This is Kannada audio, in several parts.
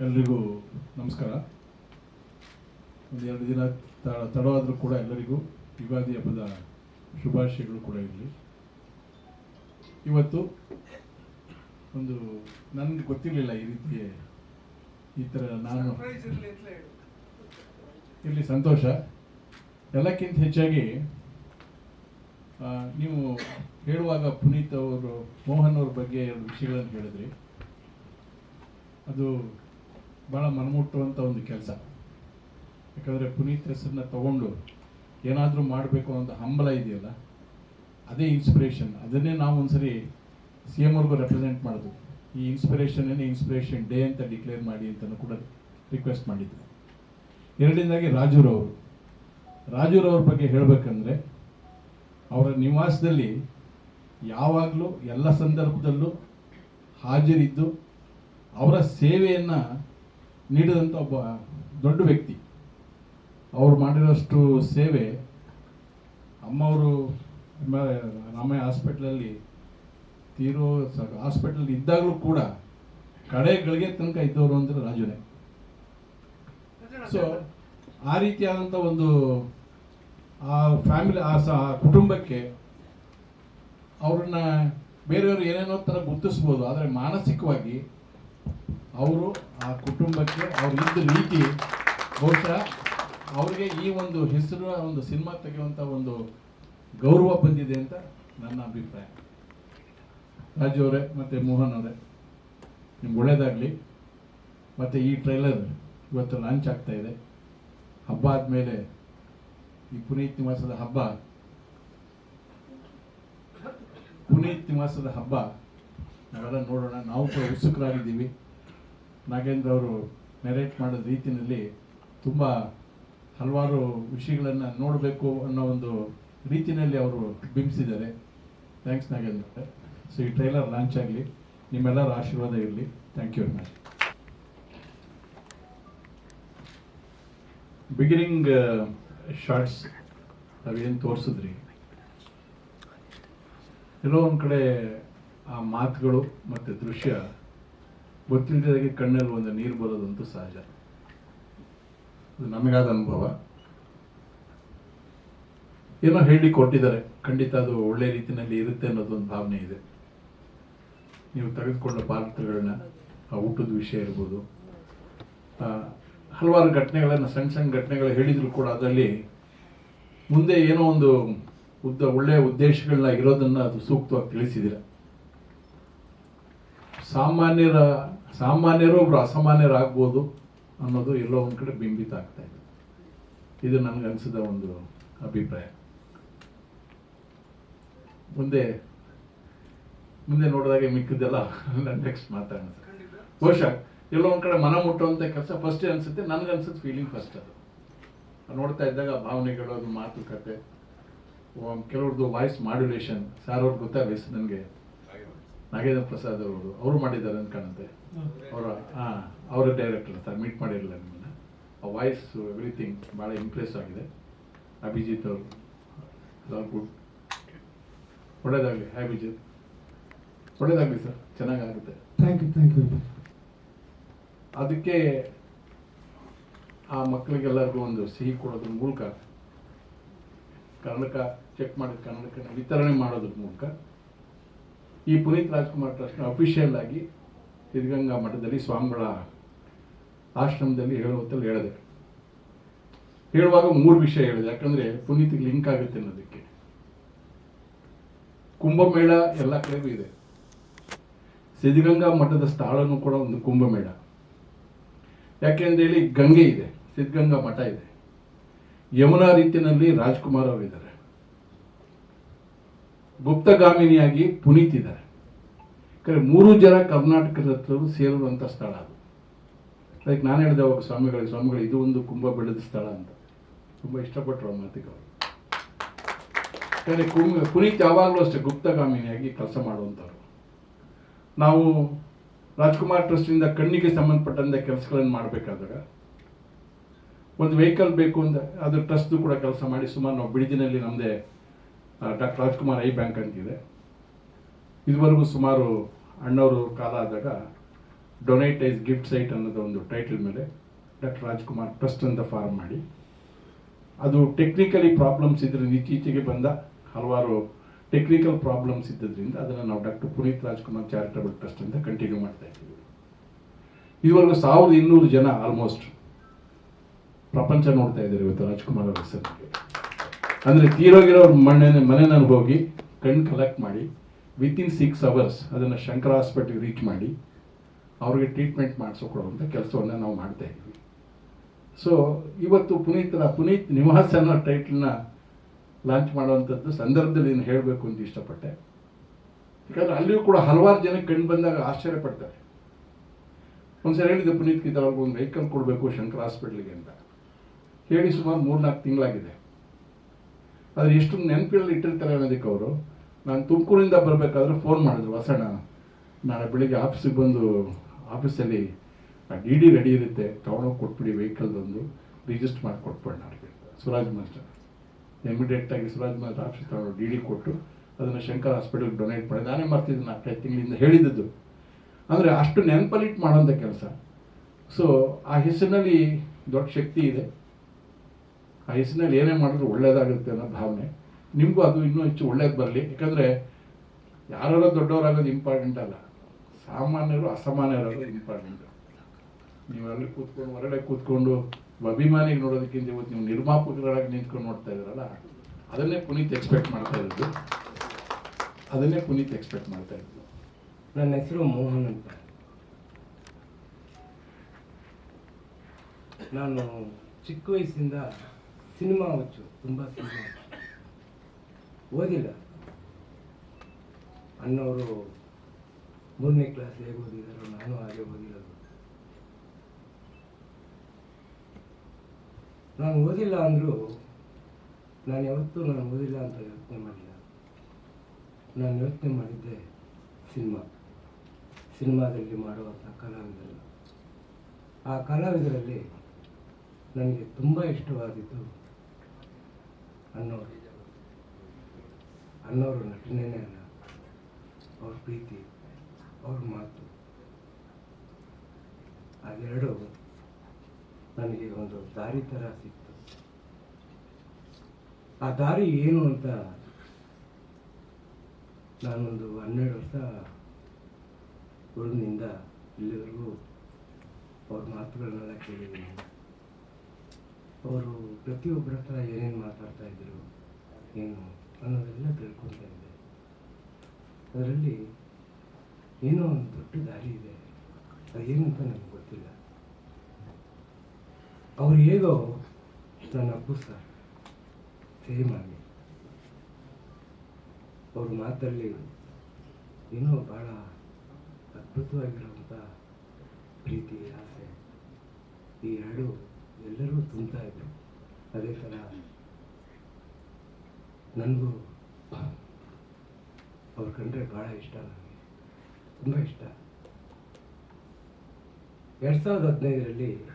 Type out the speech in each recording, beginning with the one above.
ಎಲ್ರಿಗೂ ನಮಸ್ಕಾರ. ಒಂದು ಎರಡು ದಿನ ತ- ತಡವಾದರೂ ಕೂಡ ಎಲ್ಲರಿಗೂ ಯುಗಾದಿ ಹಬ್ಬದ ಶುಭಾಶಯಗಳು ಕೂಡ ಇರಲಿ. ಇವತ್ತು ಒಂದು ನನಗೆ ಗೊತ್ತಿರಲಿಲ್ಲ ಈ ರೀತಿ ಈ ಥರ ನಾನು ಇರಲಿ ಸಂತೋಷ. ಎಲ್ಲಕ್ಕಿಂತ ಹೆಚ್ಚಾಗಿ ನೀವು ಹೇಳುವಾಗ ಪುನೀತ್ ಅವರು ಮೋಹನ್ ಅವ್ರ ಬಗ್ಗೆ ಎರಡು ವಿಷಯಗಳನ್ನು ಹೇಳಿದ್ರಿ. ಅದು ಭಾಳ ಮನಮುಟ್ಟುವಂಥ ಒಂದು ಕೆಲಸ. ಯಾಕಂದರೆ ಪುನೀತ್ ಹೆಸರನ್ನ ತಗೊಂಡು ಏನಾದರೂ ಮಾಡಬೇಕು ಅಂತ ಹಂಬಲ ಇದೆಯಲ್ಲ, ಅದೇ ಇನ್ಸ್ಪಿರೇಷನ್ ಅದನ್ನೇ ನಾವು ಒಂದ್ಸರಿ ಸಿ ಎಂ ಅವ್ರಿಗೂ ರೆಪ್ರೆಸೆಂಟ್ ಮಾಡೋದು ಈ ಇನ್ಸ್ಪಿರೇಷನ್ನೇ ಇನ್ಸ್ಪಿರೇಷನ್ ಡೇ ಅಂತ ಡಿಕ್ಲೇರ್ ಮಾಡಿ ಅಂತಲೂ ಕೂಡ ರಿಕ್ವೆಸ್ಟ್ ಮಾಡಿದ್ರು ಎರಡನೇದಾಗಿ ರಾಜೂರವರು ರಾಜೂರವ್ರ ಬಗ್ಗೆ ಹೇಳಬೇಕಂದ್ರೆ, ಅವರ ನಿವಾಸದಲ್ಲಿ ಯಾವಾಗಲೂ ಎಲ್ಲ ಸಂದರ್ಭದಲ್ಲೂ ಹಾಜರಿದ್ದು ಅವರ ಸೇವೆಯನ್ನು ನೀಡಿದಂಥ ಒಬ್ಬ ದೊಡ್ಡ ವ್ಯಕ್ತಿ. ಅವರು ಮಾಡಿರೋಷ್ಟು ಸೇವೆ ಅಮ್ಮವರು ರಾಮಯ್ಯ ಹಾಸ್ಪಿಟ್ಲಲ್ಲಿ ತೀರೋ ಹಾಸ್ಪಿಟ್ಲಲ್ಲಿ ಇದ್ದಾಗಲೂ ಕೂಡ ಕಡೆಗಳಿಗೆ ತನಕ ಇದ್ದವರು ಅಂದರೆ ರಾಜುನೇ. ಸೊ ಆ ರೀತಿಯಾದಂಥ ಒಂದು ಆ ಫ್ಯಾಮಿಲಿ, ಆ ಸ, ಆ ಕುಟುಂಬಕ್ಕೆ ಅವ್ರನ್ನ ಬೇರೆಯವರು ಏನೇನೋ ಥರ ಗುರುತಿಸ್ಬೋದು, ಆದರೆ ಮಾನಸಿಕವಾಗಿ ಅವರು ಆ ಕುಟುಂಬಕ್ಕೆ ಅವ್ರ ಇದ್ದ ರೀತಿ ಬಹುಶಃ ಅವ್ರಿಗೆ ಈ ಒಂದು ಹೆಸರು ಒಂದು ಸಿನಿಮಾ ತೆಗೆಯುವಂಥ ಒಂದು ಗೌರವ ಬಂದಿದೆ ಅಂತ ನನ್ನ ಅಭಿಪ್ರಾಯ. ರಾಜು ಅವರೇ, ಮತ್ತು ಮೋಹನ್ ಅವರೇ, ನಿಮ್ಗೆ ಒಳ್ಳೆಯದಾಗಲಿ ಮತ್ತು ಈ ಟ್ರೈಲರ್ ಇವತ್ತು ಲಾಂಚ್ ಆಗ್ತಾ ಇದೆ. ಹಬ್ಬ ಆದಮೇಲೆ ಈ ಪುನೀತ್ ನಿವಾಸದ ಹಬ್ಬ, ಪುನೀತ್ ನಿವಾಸದ ಹಬ್ಬ, ನಾವೆಲ್ಲ ನೋಡೋಣ. ನಾವು ಕೂಡ ಉತ್ಸುಕರಾಗಿದ್ದೀವಿ. ನಾಗೇಂದ್ರ ಅವರು ನೆರೇಟ್ ಮಾಡಿದ ರೀತಿಯಲ್ಲಿ ತುಂಬ ಹಲವಾರು ವಿಷಯಗಳನ್ನು ನೋಡಬೇಕು ಅನ್ನೋ ಒಂದು ರೀತಿಯಲ್ಲಿ ಅವರು ಬಿಂಬಿಸಿದ್ದಾರೆ. ಥ್ಯಾಂಕ್ಸ್ ನಾಗೇಂದ್ರ. ಸೊ ಈ ಟ್ರೈಲರ್ ಲಾಂಚ್ ಆಗಲಿ, ನಿಮ್ಮೆಲ್ಲರ ಆಶೀರ್ವಾದ ಇರಲಿ. Thank you very much beginning shorts ಅವೇನು ತೋರಿಸಿದ್ರಿ? ಎಲ್ಲೋ ಒಂದು ಕಡೆ ಆ ಮಾತುಗಳು ಮತ್ತು ದೃಶ್ಯ ಗೊತ್ತಿಲ್ಲದಾಗೆ ಕಣ್ಣಲ್ಲಿ ಒಂದು ನೀರು ಬರೋದಂತೂ ಸಹಜ. ಅದು ನಮಗಾದ ಅನುಭವ. ಏನೋ ಹೇಳಿ ಕೊಟ್ಟಿದ್ದಾರೆ. ಖಂಡಿತ ಅದು ಒಳ್ಳೆ ರೀತಿಯಲ್ಲಿ ಇರುತ್ತೆ ಅನ್ನೋದು ಒಂದು ಭಾವನೆ ಇದೆ. ನೀವು ತೆಗೆದುಕೊಂಡ ಪಾತ್ರಗಳನ್ನ, ಆ ಊಟದ ವಿಷಯ ಇರ್ಬೋದು. ಹಲವಾರು ಘಟನೆಗಳನ್ನು, ಸಣ್ಣ ಸಣ್ಣ ಘಟನೆಗಳು ಹೇಳಿದರೂ ಕೂಡ ಅದರಲ್ಲಿ ಮುಂದೆ ಏನೋ ಒಂದು ಉದ್ದ ಒಳ್ಳೆಯ ಉದ್ದೇಶಗಳನ್ನ ಇರೋದನ್ನ ಅದು ಸೂಕ್ತವಾಗಿ ತಿಳಿಸಿದಿರ ಸಾಮಾನ್ಯರ ಸಾಮಾನ್ಯರು ಒಬ್ರು ಅಸಾಮಾನ್ಯರಾಗ್ಬೋದು ಅನ್ನೋದು ಎಲ್ಲೋ ಒಂದು ಕಡೆ ಬಿಂಬಿತ ಆಗ್ತಾ ಇದೆ. ಇದು ನನಗೆ ಅನಿಸಿದ ಒಂದು ಅಭಿಪ್ರಾಯ. ಮುಂದೆ ಮುಂದೆ ನೋಡಿದಾಗ ಮಿಕ್ಕಿದ್ದೆಲ್ಲ ನೆಕ್ಸ್ಟ್ ಮಾತಾಡೋಣ ಬಹುಶಃ ಎಲ್ಲೋ ಒಂದು ಕಡೆ ಮನ ಮುಟ್ಟುವಂಥ ಕೆಲಸ ಫಸ್ಟ್ ಅನ್ಸುತ್ತೆ ನನಗೆ ಅನ್ಸುತ್ತೆ ಫೀಲಿಂಗ್ ಫಸ್ಟ್ ಅದು. ನೋಡ್ತಾ ಇದ್ದಾಗ ಭಾವನೆಗಳು ಅದು ಮಾತುಕತೆ ಕೆಲವ್ರದ್ದು ವಾಯ್ಸ್ ಮಾಡ್ಯುಲೇಷನ್ ಸಾರ್ ಅವ್ರಿಗೆ ಗೊತ್ತಾಗ ನನಗೆ. ನಾಗೇಂದ್ರ ಪ್ರಸಾದ್ ಅವರು ಅವರು ಮಾಡಿದ್ದಾರೆ ಅಂತ ಕಾಣುತ್ತೆ. ಅವರ ಹಾಂ ಅವರ ಡೈರೆಕ್ಟರ್ ಸರ್ ಮೀಟ್ ಮಾಡಿರಲಿಲ್ಲ ನಿಮ್ಮನ್ನ. ಆ ವಾಯ್ಸ್ ಎವ್ರಿಥಿಂಗ್ ಭಾಳ ಇಂಪ್ರೆಸ್ ಆಗಿದೆ. ಅಭಿಜಿತ್ ಅವರು ಆಲ್ ಗುಡ್ ಒಳ್ಳೇದಾಗಲಿ ಹ್ಯಾ ಅಭಿಜಿತ್. ಒಳ್ಳೇದಾಗಲಿ ಸರ್ ಚೆನ್ನಾಗಾಗುತ್ತೆ. ಥ್ಯಾಂಕ್ ಯು ಥ್ಯಾಂಕ್ ಯು ಅದಕ್ಕೆ ಆ ಮಕ್ಕಳಿಗೆಲ್ಲರಿಗೂ ಒಂದು ಸಿಹಿ ಕೊಡೋದ್ರ ಮೂಲಕ ಕನ್ನಡಕ ಚೆಕ್ ಮಾಡಿದ ಕನ್ನಡಕ ವಿತರಣೆ ಮಾಡೋದ್ರ ಮೂಲಕ ಈ ಪುನೀತ್ ರಾಜ್ಕುಮಾರ್ ಟ್ರಸ್ಟ್ನ ಅಫಿಷಿಯಲ್ ಆಗಿ ಸಿದ್ಧಗಂಗಾ ಮಠದಲ್ಲಿ ಸ್ವಾಮಿಗಳ ಆಶ್ರಮದಲ್ಲಿ ಹೇಳುವತ್ತಲ್ಲಿ ಹೇಳಿದೆ ಹೇಳುವಾಗ ಮೂರು ವಿಷಯ ಹೇಳಿದೆ. ಯಾಕಂದರೆ ಪುನೀತಿಗೆ ಲಿಂಕ್ ಆಗುತ್ತೆ ಅನ್ನೋದಕ್ಕೆ. ಕುಂಭಮೇಳ ಎಲ್ಲ ಕಡೆಗೂ ಇದೆ. ಸಿದ್ಧಗಂಗಾ ಮಠದ ಸ್ಥಳನೂ ಕೂಡ ಒಂದು ಕುಂಭಮೇಳ. ಯಾಕೆಂದ್ರೆ ಇಲ್ಲಿ ಗಂಗೆ ಇದೆ. ಸಿದ್ಧಗಂಗಾ ಮಠ ಇದೆ. ಯಮುನಾ ರೀತಿಯಲ್ಲಿ ರಾಜ್ಕುಮಾರ್ ಅವರಿದ್ದಾರೆ. ಗುಪ್ತಗಾಮಿನಿಯಾಗಿ ಪುನೀತ್ ಇದ್ದಾರೆ. ಮೂರು ಜನ ಕರ್ನಾಟಕದ ಹತ್ರ ಸೇರುವಂಥ ಸ್ಥಳ ಅದು. ಲೈಕ್ ನಾನು ಹೇಳಿದೆ ಅವಾಗ ಸ್ವಾಮಿಗಳಿಗೆ, ಸ್ವಾಮಿಗಳು ಇದು ಒಂದು ಕುಂಭ ಬೆಳೆದ ಸ್ಥಳ ಅಂತ. ತುಂಬ ಇಷ್ಟಪಟ್ಟರು ಮಾತಿಗೆ ಅವರು. ಯಾಕಂದ್ರೆ ಕುಂಭ ಪುನೀತ್ ಯಾವಾಗಲೂ ಅಷ್ಟೇ ಗುಪ್ತಗಾಮಿನಿಯಾಗಿ ಕೆಲಸ ಮಾಡುವಂಥವ್ರು. ನಾವು ರಾಜ್ಕುಮಾರ್ ಟ್ರಸ್ಟಿಂದ ಕಣ್ಣಿಗೆ ಸಂಬಂಧಪಟ್ಟಂತೆ ಕೆಲಸಗಳನ್ನು ಮಾಡಬೇಕಾದಾಗ ಒಂದು ವೆಹಿಕಲ್ ಬೇಕು ಅಂತ ಅದು ಟ್ರಸ್ಟ್ ಕೂಡ ಕೆಲಸ ಮಾಡಿ ಸುಮಾರು ನಾವು ಬಿಡಿದಿನಲ್ಲಿ ನಮ್ಮದೇ ಡಾಕ್ಟರ್ ರಾಜ್ಕುಮಾರ್ ಐ ಬ್ಯಾಂಕ್ ಅಂತಿದೆ. ಇದುವರೆಗೂ ಸುಮಾರು ಅಣ್ಣವರು ಕಾಲ ಆದಾಗ ಡೊನೇಟ್ ಐಸ್ ಗಿಫ್ಟ್ ಸೈಟ್ ಅನ್ನೋದು ಒಂದು ಟೈಟಲ್ ಮೇಲೆ ಡಾಕ್ಟರ್ ರಾಜ್ಕುಮಾರ್ ಟ್ರಸ್ಟ್ ಅಂತ ಫಾರ್ಮ್ ಮಾಡಿ. ಅದು ಟೆಕ್ನಿಕಲಿ ಪ್ರಾಬ್ಲಮ್ಸ್ ಇದ್ರಿಂದ ಇತ್ತೀಚೆಗೆ ಬಂದ ಹಲವಾರು ಟೆಕ್ನಿಕಲ್ ಪ್ರಾಬ್ಲಮ್ಸ್ ಇದ್ದದ್ರಿಂದ ಅದನ್ನು ನಾವು doctor Puneeth Rajkumar charitable trust ಅಂತ ಕಂಟಿನ್ಯೂ ಮಾಡ್ತಾ ಇದ್ದೀವಿ. ಇದುವರೆಗೂ ಸಾವಿರದ ಇನ್ನೂರು ಜನ ಆಲ್ಮೋಸ್ಟ್ ಪ್ರಪಂಚ ನೋಡ್ತಾ ಇದ್ದಾರೆ ಇವತ್ತು ರಾಜ್ಕುಮಾರ್ ಅವರ ಹೆಸರಿಗೆ. ಅಂದರೆ ತೀರೋಗಿರೋ ಮನೆ ಮನೆನ ಹೋಗಿ ಕಣ್ಣು ಕಲೆಕ್ಟ್ ಮಾಡಿ ವಿತಿನ್ ಸಿಕ್ಸ್ ಅವರ್ಸ್ ಅದನ್ನು ಶಂಕರ ಹಾಸ್ಪಿಟ್ಲಿಗೆ ರೀಚ್ ಮಾಡಿ, ಅವ್ರಿಗೆ ಟ್ರೀಟ್ಮೆಂಟ್ ಮಾಡಿಸ್ಕೊಡುವಂಥ ಕೆಲಸವನ್ನು ನಾವು ಮಾಡ್ತಾ ಇದ್ವಿ ಸೊ ಇವತ್ತು ಪುನೀತ್ನ ಪುನೀತ್ ನಿವಾಸ ಅನ್ನೋ ಟೈಟ್ಲನ್ನ ಲಾಂಚ್ ಮಾಡುವಂಥದ್ದು ಸಂದರ್ಭದಲ್ಲಿ ಏನು ಹೇಳಬೇಕು ಅಂತ ಇಷ್ಟಪಟ್ಟೆ. ಯಾಕಂದರೆ ಅಲ್ಲಿಯೂ ಕೂಡ ಹಲವಾರು ಜನಕ್ಕೆ ಕಂಡು ಬಂದಾಗ ಆಶ್ಚರ್ಯ ಪಡ್ತಾರೆ. ಒಂದ್ಸರಿ ಹೇಳಿದ್ದೆ ಪುನೀತ್ ಈ ಅವ್ರಿಗೆ ಒಂದು ವೆಹಿಕಲ್ ಕೊಡಬೇಕು ಶಂಕರ್ ಹಾಸ್ಪಿಟ್ಲಿಗೆ ಅಂತ. ಹೇಳಿ ಸುಮಾರು ಮೂರ್ನಾಲ್ಕು ತಿಂಗಳಾಗಿದೆ. ಆದರೆ ಎಷ್ಟು ನೆನಪಿನಲ್ಲಿ ಇಟ್ಟಿರ್ತಾರೆ ಅನ್ನೋದಕ್ಕೆ ಅವರು ನಾನು ತುಮಕೂರಿಂದ ಬರಬೇಕಾದ್ರೆ ಫೋನ್ ಮಾಡಿದ್ರು, ವಸಣ್ಣ, ನಾಳೆ ಬೆಳಿಗ್ಗೆ ಆಫೀಸಿಗೆ ಬಂದು ಆಫೀಸಲ್ಲಿ ಡಿ ಡಿ ರೆಡಿ ಇರುತ್ತೆ, ತೊಗೊಂಡೋಗಿ ಕೊಟ್ಬಿಡಿ ವೆಹಿಕಲ್ದೊಂದು ರಿಜಿಸ್ಟರ್ ಮಾಡಿ ಕೊಟ್ಬಿಡೋಣ ಅವ್ರಿಗೆ. ಸುರಾಜ್ ಮಾಸ್ಟರ್. ಇಮಿಡಿಯೇಟಾಗಿ ಸುರಾಜ್ ಮಾಸ್ಟರ್ ಆಫೀಸ್ ತಗೊಂಡು ಡಿ ಡಿ ಕೊಟ್ಟು, ಅದನ್ನು ಶಂಕರ್ ಹಾಸ್ಪಿಟಲ್ಗೆ ಡೊನೇಟ್ ಮಾಡಿ, ನಾನೇ ಮಾಡ್ತಿದ್ದೆ ನಾಲ್ಕೈದು ತಿಂಗಳಿಂದ ಹೇಳಿದ್ದು ಅಂದರೆ ಅಷ್ಟು ನೆನಪಲ್ಲಿಟ್ಟು ಮಾಡೋಂಥ ಕೆಲಸ. ಸೊ ಆ ಹೆಸರಿನಲ್ಲಿ ದೊಡ್ಡ ಶಕ್ತಿ ಇದೆ. ಆ ಹೆಸರಿನಲ್ಲಿ ಏನೇ ಮಾಡಿದ್ರು ಒಳ್ಳೇದಾಗುತ್ತೆ ಅನ್ನೋ ಭಾವನೆ. ನಿಮಗೂ ಅದು ಇನ್ನೂ ಹೆಚ್ಚು ಒಳ್ಳೇದು ಬರಲಿ. ಯಾಕಂದರೆ ಯಾರೆಲ್ಲ ದೊಡ್ಡವರಾಗೋದು ಇಂಪಾರ್ಟೆಂಟ್ ಅಲ್ಲ. ಸಾಮಾನ್ಯರು ಅಸಾಮಾನ್ಯರಾಗೋದು ಇಂಪಾರ್ಟೆಂಟ್ ನೀವೆಲ್ಲ ಕೂತ್ಕೊಂಡು, ಹೊರಗಡೆ ಕೂತ್ಕೊಂಡು ಅಭಿಮಾನಿಗೆ ನೋಡೋದಕ್ಕಿಂತ ಇವತ್ತು ನೀವು ನಿರ್ಮಾಪಕರಾಗಿ ನಿಂತ್ಕೊಂಡು ನೋಡ್ತಾ ಇದ್ದೀರಲ್ಲ, ಅದನ್ನೇ ಪುನೀತ್ ಎಕ್ಸ್ಪೆಕ್ಟ್ ಮಾಡ್ತಾ ಇರೋದು. ಅದನ್ನೇ ಪುನೀತ್ ಎಕ್ಸ್ಪೆಕ್ಟ್ ಮಾಡ್ತಾ ಇರೋದು. ನನ್ನ ಹೆಸರು ಮೋಹನ್ ಅಂತ. ನಾನು ಚಿಕ್ಕ ವಯಸ್ಸಿಂದ ಸಿನಿಮಾ ಹುಚ್ಚು ತುಂಬ ಸಿನಿಮಾ. ಓದಿಲ್ಲ ಅಣ್ಣವರು ಮೂರನೇ ಕ್ಲಾಸ್ ಹೇಗೆ ಓದಿದಾರೋ ನಾನು ಹಾಗೆ ಓದಿರೋದು. ನಾನು ಓದಿಲ್ಲ ಅಂದರೂ ನಾನು ಯಾವತ್ತೂ ನಾನು ಓದಿಲ್ಲ ಅಂತ ಯೋಚನೆ ಮಾಡಿಲ್ಲ. ನಾನು ಯೋಚನೆ ಮಾಡಿದ್ದೆ ಸಿನಿಮಾ. ಸಿನಿಮಾದಲ್ಲಿ ಮಾಡುವಂಥ ಕಲಾವಿದರು ಆ ಕಲಾವಿದರಲ್ಲಿ ನನಗೆ ತುಂಬ ಇಷ್ಟವಾದಿದ್ದು ಅನ್ನೋರು ಅನ್ನೋರು ನಟನೆನೇ ಅಲ್ಲ. ಅವ್ರ ಪ್ರೀತಿ, ಅವ್ರ ಮಾತು. ಅದೆರಡು ನನಗೆ ಒಂದು ದಾರಿ ಥರ ಸಿಕ್ತು. ಆ ದಾರಿ ಏನು ಅಂತ ನಾನೊಂದು ಹನ್ನೆರಡು ವರ್ಷ ಹುಡುಗನಿಂದ ಇಲ್ಲಿವರೆಗೂ ಅವ್ರ ಮಾತುಗಳನ್ನೆಲ್ಲ ಕೇಳಿದ್ದೀನಿ. ಅವರು ಪ್ರತಿಯೊಬ್ಬರ ಹತ್ರ ಏನೇನು ಮಾತಾಡ್ತಾ ಇದ್ರು, ಏನು ಅನ್ನೋದೆಲ್ಲ ತಿಳ್ಕೊಳ್ತಾ ಇದ್ದೆ ಅದರಲ್ಲಿ ಏನೋ ಒಂದು ದೊಡ್ಡ ದಾರಿ ಇದೆ. ಅದೇನು ಅಂತ ನನಗೆ ಗೊತ್ತಿಲ್ಲ. ಅವ್ರು ಹೇಗೋ ನನ್ನ ಅಪ್ಪು ಸರ್ ಸೇಮ್ ಆಗಿ. ಅವ್ರ ಮಾತಲ್ಲಿ ಏನೋ ಭಾಳ ಅದ್ಭುತವಾಗಿರುವಂಥ ಪ್ರೀತಿ, ಆಸೆ, ಈ ಎರಡು ಎಲ್ಲರೂ ತುಂಬ್ತಾ ಇದ್ದರು ಅದೇ ಥರ ನನಗೂ ಅವ್ರು ಕಂಡ್ರೆ ಭಾಳ ಇಷ್ಟ ನನಗೆ ತುಂಬ ಇಷ್ಟ. ಎರಡು ಸಾವಿರದ ಹದಿನೈದರಲ್ಲಿ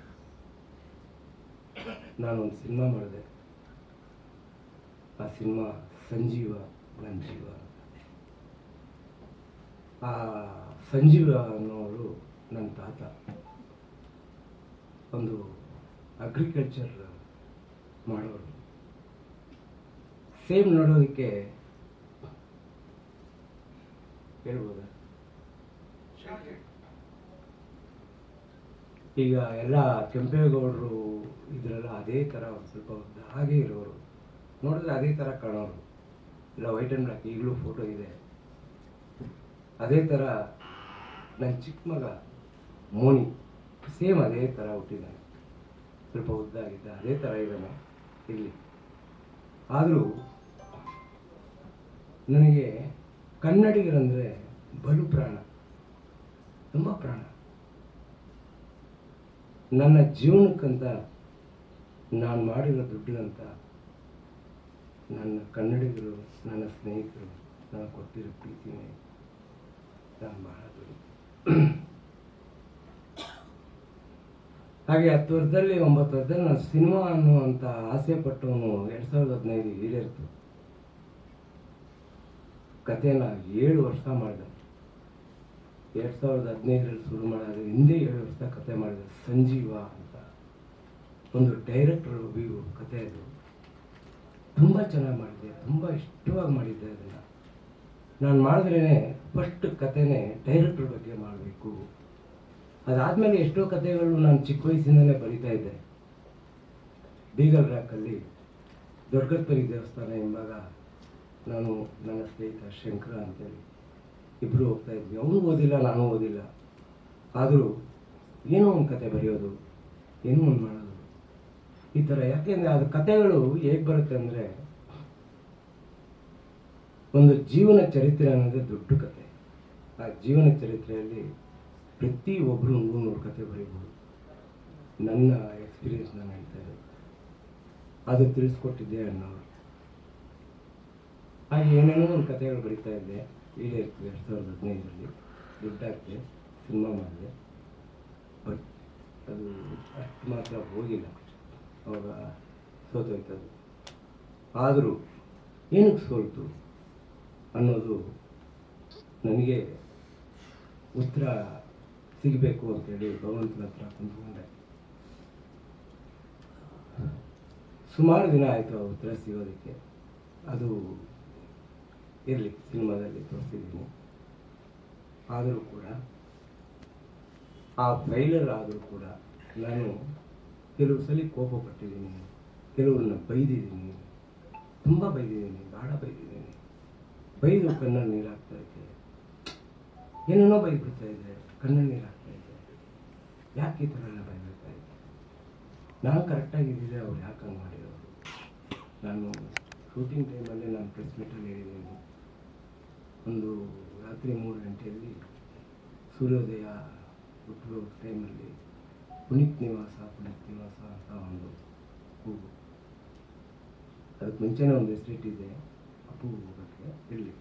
ನಾನೊಂದು ಸಿನಿಮಾ ಮಾಡಿದೆ. ಆ ಸಿನಿಮಾ ಸಂಜೀವ ನನ್ನ ಜೀವ ಆ ಸಂಜೀವ ಅನ್ನೋರು ನನ್ನ ತಾತ. ಒಂದು ಅಗ್ರಿಕಲ್ಚರ್ ಮಾಡೋರು. ಸೇಮ್ ನೋಡೋದಕ್ಕೆ ಹೇಳ್ಬೋದಾ? ಈಗ ಎಲ್ಲ ಕೆಂಪೇಗೌಡರು ಇದರೆಲ್ಲ ಅದೇ ಥರ ಒಂದು ಸ್ವಲ್ಪ ಉದ್ದ ಹಾಗೆ ಇರೋರು. ನೋಡಿದ್ರೆ ಅದೇ ಥರ ಕಾಣೋರು. ಇಲ್ಲ ವೈಟ್ ಆ್ಯಂಡ್ ಬ್ಲ್ಯಾಕ್ ಈಗಲೂ ಫೋಟೋ ಇದೆ. ಅದೇ ಥರ ನನ್ನ ಚಿಕ್ಕ ಮಗ ಮೋನಿ ಸೇಮ್ ಅದೇ ಥರ ಹುಟ್ಟಿದ್ದಾನೆ ಸ್ವಲ್ಪ ಉದ್ದಾಗಿದ್ದ ಅದೇ ಥರ ಇದ್ದಾನೆ ಇಲ್ಲಿ. ಆದರೂ ನನಗೆ ಕನ್ನಡಿಗರಂದರೆ ಬಲು ಪ್ರಾಣ, ತುಂಬ ಪ್ರಾಣ. ನನ್ನ ಜೀವನಕ್ಕಂತ ನಾನು ಮಾಡಿರೋ ದುಡ್ಡಿಗಂತ ನನ್ನ ಕನ್ನಡಿಗರು, ನನ್ನ ಸ್ನೇಹಿತರು, ನಾನು ಕೊಟ್ಟಿರೋ ಪ್ರೀತಿನೇ ನಾನು ಬಹಳ ಹಾಗೆ ಹತ್ತು ವರ್ಷದಲ್ಲಿ, ಒಂಬತ್ತು ವರ್ಷದಲ್ಲಿ ನಾನು ಸಿನಿಮಾ ಅನ್ನುವಂಥ ಆಸೆ ಪಟ್ಟವನು ಎರಡು ಸಾವಿರದ ಹದಿನೈದು ಈಡೇರಿತು ಕಥೆನ ಏಳು ವರ್ಷ ಮಾಡಿದೆ. ಎರಡು ಸಾವಿರದ ಹದಿನೈದರಲ್ಲಿ ಶುರು ಮಾಡಿದ್ರೆ ಹಿಂದೆ ಏಳು ವರ್ಷ ಕತೆ ಮಾಡಿದೆ, ಸಂಜೀವ ಅಂತ. ಒಂದು ಡೈರೆಕ್ಟರ್ ವ್ಯೂ ಕತೆ ಅದು. ತುಂಬ ಚೆನ್ನಾಗಿ ಮಾಡಿದ್ದೆ ತುಂಬ ಇಷ್ಟವಾಗಿ ಮಾಡಿದ್ದೆ ಅದನ್ನು. ನಾನು ಮಾಡಿದ್ರೇ ಫಸ್ಟ್ ಕತೆನೇ ಡೈರೆಕ್ಟ್ರ್ ಬಗ್ಗೆ ಮಾಡಬೇಕು. ಅದಾದಮೇಲೆ ಎಷ್ಟೋ ಕತೆಗಳು ನಾನು ಚಿಕ್ಕ ವಯಸ್ಸಿಂದಲೇ ಬರಿತಾ ಇದ್ದೆ. ಬೀಗಲ್ ರಾಕಲ್ಲಿ ದೊಡ್ಡಗತ್ತರಿ ದೇವಸ್ಥಾನ ಎಂಬಾಗ ನಾನು ನನ್ನ ಸ್ನೇಹಿತ ಶಂಕರ ಅಂತೇಳಿ. ಇಬ್ಬರು ಹೋಗ್ತಾ ಇದ್ವಿ. ಅವನು ಓದಿಲ್ಲ, ನಾನು ಓದಿಲ್ಲ. ಆದರೂ ಏನೋ ಒಂದು ಕತೆ ಬರೆಯೋದು, ಏನೋ ಒಂದು ಮಾಡೋದು. ಈ ಥರ ಯಾಕೆಂದರೆ ಅದು ಕತೆಗಳು ಹೇಗೆ ಬರುತ್ತೆ ಅಂದರೆ ಒಂದು ಜೀವನ ಚರಿತ್ರೆ ಅನ್ನೋದು ದೊಡ್ಡ ಕತೆ. ಆ ಜೀವನ ಚರಿತ್ರೆಯಲ್ಲಿ ಪ್ರತಿ ಒಬ್ಬರು ನೂರು ನೂರು ಕತೆ ಬರೀಬೋದು. ನನ್ನ ಎಕ್ಸ್ಪೀರಿಯನ್ಸ್ ನಾನು ಹೇಳ್ತಾ ಇರೋದು. ಅದು ತಿಳಿಸ್ಕೊಟ್ಟಿದ್ದೆ ಅಣ್ಣವರು ಹಾಗೆ ಏನೇನೋ ಒಂದು ಕಥೆಗಳು ಬರಿತಾ ಇದ್ದೆ. ಈಡೇರ್ತು ಎರಡು ಸಾವಿರದ ಹದಿನೈದರಲ್ಲಿ. ದುಡ್ಡಾಗ್ತೆ, ಸಿನಿಮಾ ಮಾಡಿದೆ. ಬಟ್ ಅದು ಅಷ್ಟು ಮಾತ್ರ ಹೋಗಿಲ್ಲ. ಅವಾಗ ಸೋತೋಯ್ತದು. ಆದರೂ ಏನಕ್ಕೆ ಸೋಲ್ತು ಅನ್ನೋದು ನನಗೆ ಉತ್ತರ ಸಿಗಬೇಕು ಅಂತೇಳಿ ಭಗವಂತನ ಹತ್ರ ಕುಂತ್ಕೊಂಡೆ. ಸುಮಾರು ದಿನ ಆಯಿತು ಆ ಉತ್ತರ ಸಿಗೋದಕ್ಕೆ. ಅದು ಇರಲಿ, ಸಿನಿಮಾದಲ್ಲಿ ತೋರಿಸಿದ್ದೀನಿ. ಆದರೂ ಕೂಡ, ಆ ಟ್ರೈಲರ್ ಆದರೂ ಕೂಡ ನಾನು ಕೆಲವು ಸಲ ಕೋಪಪಟ್ಟಿದ್ದೀನಿ, ಕೆಲವ್ರನ್ನ ಬೈದಿದ್ದೀನಿ. ತುಂಬ ಬೈದಿದ್ದೀನಿ ಭಾಳ ಬೈದಿದ್ದೀನಿ. ಬೈದು ಕಣ್ಣಲ್ಲಿ ನೀರು ಹಾಕ್ತಾ ಇದ್ದೆ ಏನೇನೋ ಬೈಬಿಡ್ತಾ ಕಣ್ಣಲ್ಲಿ ನೀರು ಹಾಕ್ತಾ ಇದ್ದೆ ಯಾಕೆ ಈ ಥರ ಬೈಬಿಡ್ತಾ ಇದೆ? ನಾನು ಕರೆಕ್ಟಾಗಿದ್ದಿದ್ರೆ ಅವ್ರು ಯಾಕೆ ಹಂಗೆ ಮಾಡಿರೋರು ನಾನು ಶೂಟಿಂಗ್ ಟೈಮಲ್ಲಿ ನಾನು ಪ್ರೆಸ್ ಮೀಟಲ್ಲಿ ಹೇಳಿದ್ದೀನಿ. ಒಂದು ರಾತ್ರಿ ಮೂರು ಗಂಟೆಯಲ್ಲಿ ಸೂರ್ಯೋದಯ ಹುಟ್ಟುವ ಟೈಮಲ್ಲಿ ಪುನೀತ್ ನಿವಾಸ ಪುನೀತ್ ನಿವಾಸ ಅಂತ ಒಂದು ಹೂವು ಅದಕ್ಕೆ ಮುಂಚೆನೇ ಒಂದು ಇದೆ ಅಪ್ಪು ಹೋಗೋಕ್ಕೆ ಇರಲಿ.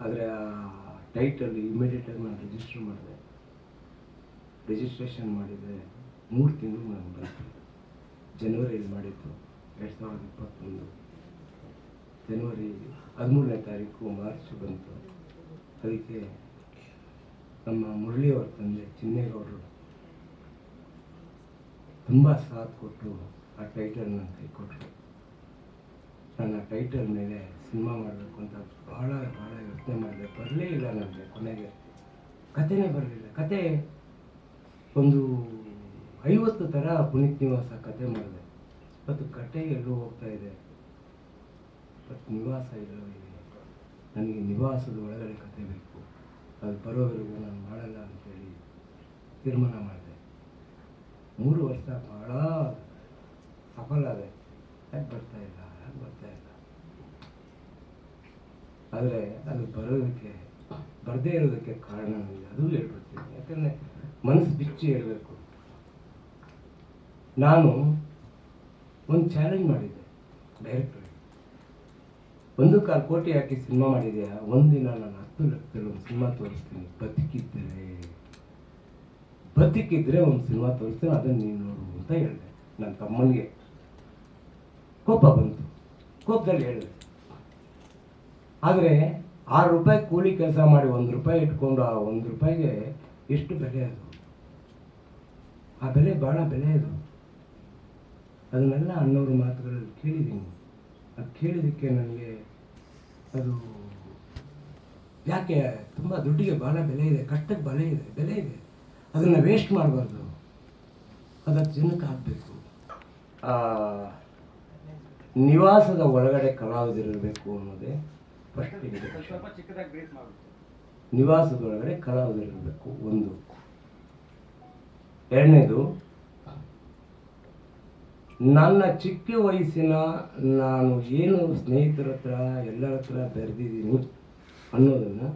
ಆದರೆ ಆ ಟೈಟಲ್ಲಿ ಇಮಿಡಿಯೇಟಾಗಿ ನಾನು ರಿಜಿಸ್ಟರ್ ಮಾಡಿದೆ. ರಿಜಿಸ್ಟ್ರೇಷನ್ ಮಾಡಿದರೆ ಮೂರು ತಿಂಗಳು ನಾನು ಬಂತು. ಜನವರಿಯಲ್ಲಿ ಮಾಡಿದ್ದು, ಎರಡು ಸಾವಿರದ ಇಪ್ಪತ್ತೊಂದು. ಜನವರಿ ಹದಿಮೂರನೇ ತಾರೀಕು ಮಾರ್ಚ್ ಬಂತು. ಅದಕ್ಕೆ ನಮ್ಮ ಮುರಳಿಯವರ ತಂದೆ ಚಿನ್ನೇಗೌಡರು ತುಂಬ ಸಾಥ್ ಕೊಟ್ಟು ಆ ಟೈಟಲ್ ನನ್ನ ಕೈ ಕೊಟ್ಟರು ನಾನು ಆ ಟೈಟಲ್ ಮೇಲೆ ಸಿನಿಮಾ ಮಾಡಬೇಕು ಅಂತ ಭಾಳ ಭಾಳ ಯೋಚನೆ ಮಾಡಿದೆ. ಬರಲೇ ಇಲ್ಲ ನನಗೆ ಕೊನೆಗೆ. ಕತೆನೇ ಬರಲಿಲ್ಲ. ಕತೆ ಒಂದು ಐವತ್ತು ಥರ ಪುನೀತ್ ನಿವಾಸ ಕತೆ ಮಾಡಿದೆ. ಮತ್ತು ಕತೆ ಎಲ್ಲೂ ಹೋಗ್ತಾ ಇದೆ. ಬಟ್ ನಿವಾಸ ಎಲ್ಲೋ ಇದೆ ನನಗೆ ನಿವಾಸದ ಒಳಗಡೆ ಕತೆ ಬೇಕು. ಅದು ಬರೋವರೆಗೂ ನಾನು ಮಾಡಲ್ಲ ಅಂತೇಳಿ ತೀರ್ಮಾನ ಮಾಡಿದೆ. ಮೂರು ವರ್ಷ ಭಾಳ ಸಫಲ ಅದೇ ಯಾಕೆ ಬರ್ತಾ ಇಲ್ಲ? ಯಾಕೆ ಬರ್ತಾ ಇಲ್ಲ? ಆದರೆ ಅದು ಬರೋದಕ್ಕೆ, ಬರದೇ ಇರೋದಕ್ಕೆ ಕಾರಣ ನನಗೆ ಅದು ಹೇಳ್ಬಿಡ್ತೀನಿ. ಯಾಕಂದರೆ ಮನಸ್ಸು ಬಿಚ್ಚಿ ಹೇಳಬೇಕು. ನಾನು ಒಂದು ಚಾಲೆಂಜ್ ಮಾಡಿದ್ದೆ. ಡೈರೆಕ್ಟ್ರಿಗೆ ಒಂದು ಕಾಲು ಕೋಟಿ ಹಾಕಿ ಸಿನಿಮಾ ಮಾಡಿದೆಯಾ? ಒಂದಿನ ನಾನು ಹತ್ತು ಲಕ್ಷದಲ್ಲಿ ಒಂದು ಸಿನಿಮಾ ತೋರಿಸ್ತೀನಿ. ಬದುಕಿದ್ದರೆ ಬದುಕಿದ್ರೆ ಒಂದು ಸಿನಿಮಾ ತೋರಿಸ್ತೀನಿ, ಅದನ್ನು ನೀನು ನೋಡು ಅಂತ ಹೇಳಿದೆ. ನನ್ನ ತಮ್ಮನಿಗೆ. ಕೋಪ ಬಂತು. ಕೋಪದಲ್ಲಿ ಹೇಳಿದೆ. ಆದರೆ ಆರು ರೂಪಾಯಿ ಕೂಲಿ ಕೆಲಸ ಮಾಡಿ ಒಂದು ರೂಪಾಯಿ ಇಟ್ಕೊಂಡು ಆ ಒಂದು ರೂಪಾಯಿಗೆ ಎಷ್ಟು ಬೆಲೆ ಅದು? ಆ ಬೆಲೆ ಭಾಳ ಬೆಲೆ ಅದು. ಅದನ್ನೆಲ್ಲ ಅಣ್ಣವ್ರ ಮಾತುಗಳಲ್ಲಿ ಕೇಳಿದ್ದೀನಿ. ಕೇಳಿದ್ದಕ್ಕೆ ನನಗೆ ಅದು ಯಾಕೆ ತುಂಬ ದುಡ್ಡಿಗೆ ಭಾಳ ಬೆಲೆ ಇದೆ ಕಷ್ಟಕ್ಕೆ ಬೆಲೆ ಇದೆ ಬೆಲೆ ಇದೆ. ಅದನ್ನು ವೇಸ್ಟ್ ಮಾಡಬಾರ್ದು. ಅದಕ್ಕೆ ಜನಕ್ಕೆ ಹಾಕಬೇಕು ನಿವಾಸದ ಒಳಗಡೆ ಕಲಾವಿದರಿರಬೇಕು ಅನ್ನೋದೇ ಫಸ್ಟ್ ನಿವಾಸದೊಳಗಡೆ ಕಲಾವಿದರಿರಬೇಕು ಒಂದು ಎರಡನೇದು ನನ್ನ ಚಿಕ್ಕ ವಯಸ್ಸಿನ ನಾನು ಏನು ಸ್ನೇಹಿತರ ಹತ್ರ, ಎಲ್ಲರ ಹತ್ರ ಬೆರೆದಿದ್ದೀನಿ ಅನ್ನೋದನ್ನು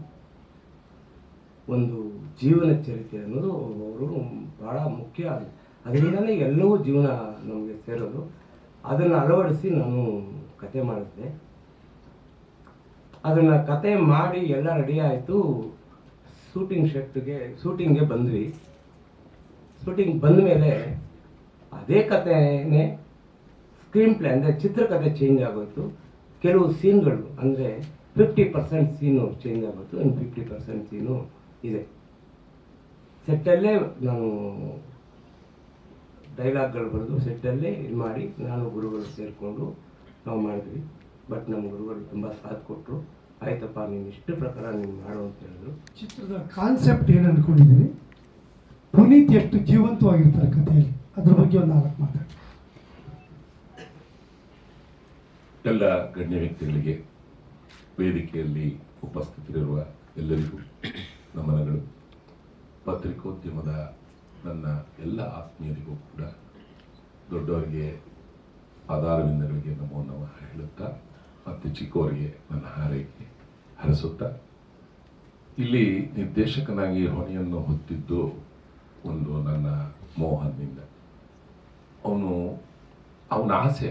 ಒಂದು ಜೀವನ ಚರಿತ್ರೆ ಅನ್ನೋದು ಅವರು ಭಾಳ ಮುಖ್ಯ ಅದರಿಂದಲೇ ಎಲ್ಲವೂ ಜೀವನ ನಮಗೆ ಸೇರೋದು. ಅದನ್ನು ಅಳವಡಿಸಿ ನಾನು ಕತೆ ಮಾಡಿದ್ದೆ ಅದನ್ನು ಕತೆ ಮಾಡಿ ಎಲ್ಲ ರೆಡಿ ಆಯಿತು. ಶೂಟಿಂಗ್ ಶೆಟ್ಗೆ ಶೂಟಿಂಗ್ಗೆ ಬಂದ್ವಿ. ಶೂಟಿಂಗ್ ಬಂದ ಮೇಲೆ ಅದೇ ಕಥೆನೇ ಸ್ಕ್ರೀನ್ ಪ್ಲೇ ಅಂದರೆ ಚಿತ್ರಕಥೆ ಚೇಂಜ್ ಆಗೋಯಿತು. ಕೆಲವು ಸೀನ್ಗಳು ಅಂದರೆ ಫಿಫ್ಟಿ ಪರ್ಸೆಂಟ್ ಸೀನು ಚೇಂಜ್ ಆಗೋಯ್ತು, ಇನ್ನು ಫಿಫ್ಟಿ ಪರ್ಸೆಂಟ್ ಸೀನು ಇದೆ. ಸೆಟ್ಟಲ್ಲೇ ನಾನು ಡೈಲಾಗ್ಗಳು ಬರೆದು ಸೆಟ್ಟಲ್ಲೇ ಇದು ಮಾಡಿ ನಾನು ಗುರುಗಳು ಸೇರಿಕೊಂಡು ನಾವು ಮಾಡಿದ್ವಿ. ಬಟ್ ನಮ್ಮ ಗುರುಗಳು ತುಂಬ ಸಾಥ್ ಕೊಟ್ಟರು ಆಯ್ತಪ್ಪ, ನೀನು ಇಷ್ಟು ಪ್ರಕಾರ ನೀನು ಮಾಡು ಅಂತ ಹೇಳಿದ್ರು. ಚಿತ್ರದ ಕಾನ್ಸೆಪ್ಟ್ ಏನು ಅಂದ್ಕೊಂಡಿದ್ದೀನಿ ಪುನೀತ್ ಎಷ್ಟು ಜೀವಂತವಾಗಿರ್ತಾರೆ ಕಥೆಯಲ್ಲಿ. ಅದ್ರ ಬಗ್ಗೆ ಒಂದು ನಾಲ್ಕು ಮಾತಾಡಿ ಎಲ್ಲ ಗಣ್ಯ ವ್ಯಕ್ತಿಗಳಿಗೆ ವೇದಿಕೆಯಲ್ಲಿ ಉಪಸ್ಥಿತರಿರುವ ಎಲ್ಲರಿಗೂ ನಮನಗಳು. ಪತ್ರಿಕೋದ್ಯಮದ ನನ್ನ ಎಲ್ಲ ಆತ್ಮೀಯರಿಗೂ ಕೂಡ ದೊಡ್ಡವರಿಗೆ ಆಧಾರವಿಂದಗಳಿಗೆ ನಮೋನವ ನಮಃ ಹೇಳುತ್ತಾ, ಮತ್ತು ಚಿಕ್ಕವರಿಗೆ ನನ್ನ ಹಾರೈಕೆ ಹರಸುತ್ತಾ, ಇಲ್ಲಿ ನಿರ್ದೇಶಕನಾಗಿ ಹೊಣೆಯನ್ನು ಹೊತ್ತಿದ್ದು ಒಂದು ನನ್ನ ಮೋಹನ್ನಿಂದ. ಅವನು, ಅವನ ಆಸೆ.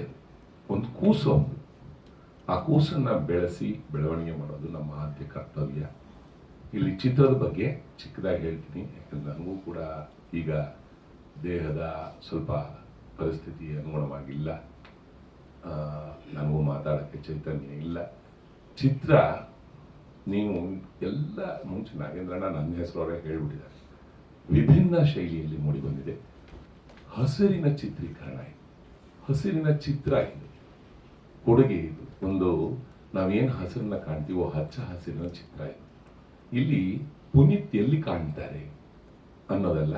ಒಂದು ಕೂಸು ಆ ಕೂಸನ್ನು ಬೆಳೆಸಿ ಬೆಳವಣಿಗೆ ಮಾಡೋದು ನಮ್ಮ ಆದ್ಯ ಕರ್ತವ್ಯ. ಇಲ್ಲಿ ಚಿತ್ರದ ಬಗ್ಗೆ ಚಿಕ್ಕದಾಗಿ ಹೇಳ್ತೀನಿ, ಯಾಕಂದರೆ ನನಗೂ ಕೂಡ ಈಗ ದೇಹದ ಸ್ವಲ್ಪ ಪರಿಸ್ಥಿತಿ ಅನುಗುಣವಾಗಿಲ್ಲ. ನನಗೂ ಮಾತಾಡೋಕ್ಕೆ ಚೈತನ್ಯ ಇಲ್ಲ. ಚಿತ್ರ ನೀವು ಎಲ್ಲ ಮುಂಚೆ ನಾಗೇಂದ್ರಣ್ಣ ನನ್ನ ಹೆಸರವರೇ ಹೇಳಿಬಿಟ್ಟಿದ್ದಾರೆ. ವಿಭಿನ್ನ ಶೈಲಿಯಲ್ಲಿ ಮೂಡಿಬಂದಿದೆ ಹಸಿರಿನ ಚಿತ್ರೀಕರಣ ಇದು ಹಸಿರಿನ ಚಿತ್ರ ಇದು. ಕೊಡುಗೆ ಇದು. ಒಂದು ನಾವೇನು ಹಸಿರನ್ನ ಕಾಣ್ತೀವೋ ಹಚ್ಚ ಹಸಿರಿನ ಚಿತ್ರ ಇದು. ಇಲ್ಲಿ ಪುನೀತ್ ಎಲ್ಲಿ ಕಾಣ್ತಾರೆ ಅನ್ನೋದಲ್ಲ,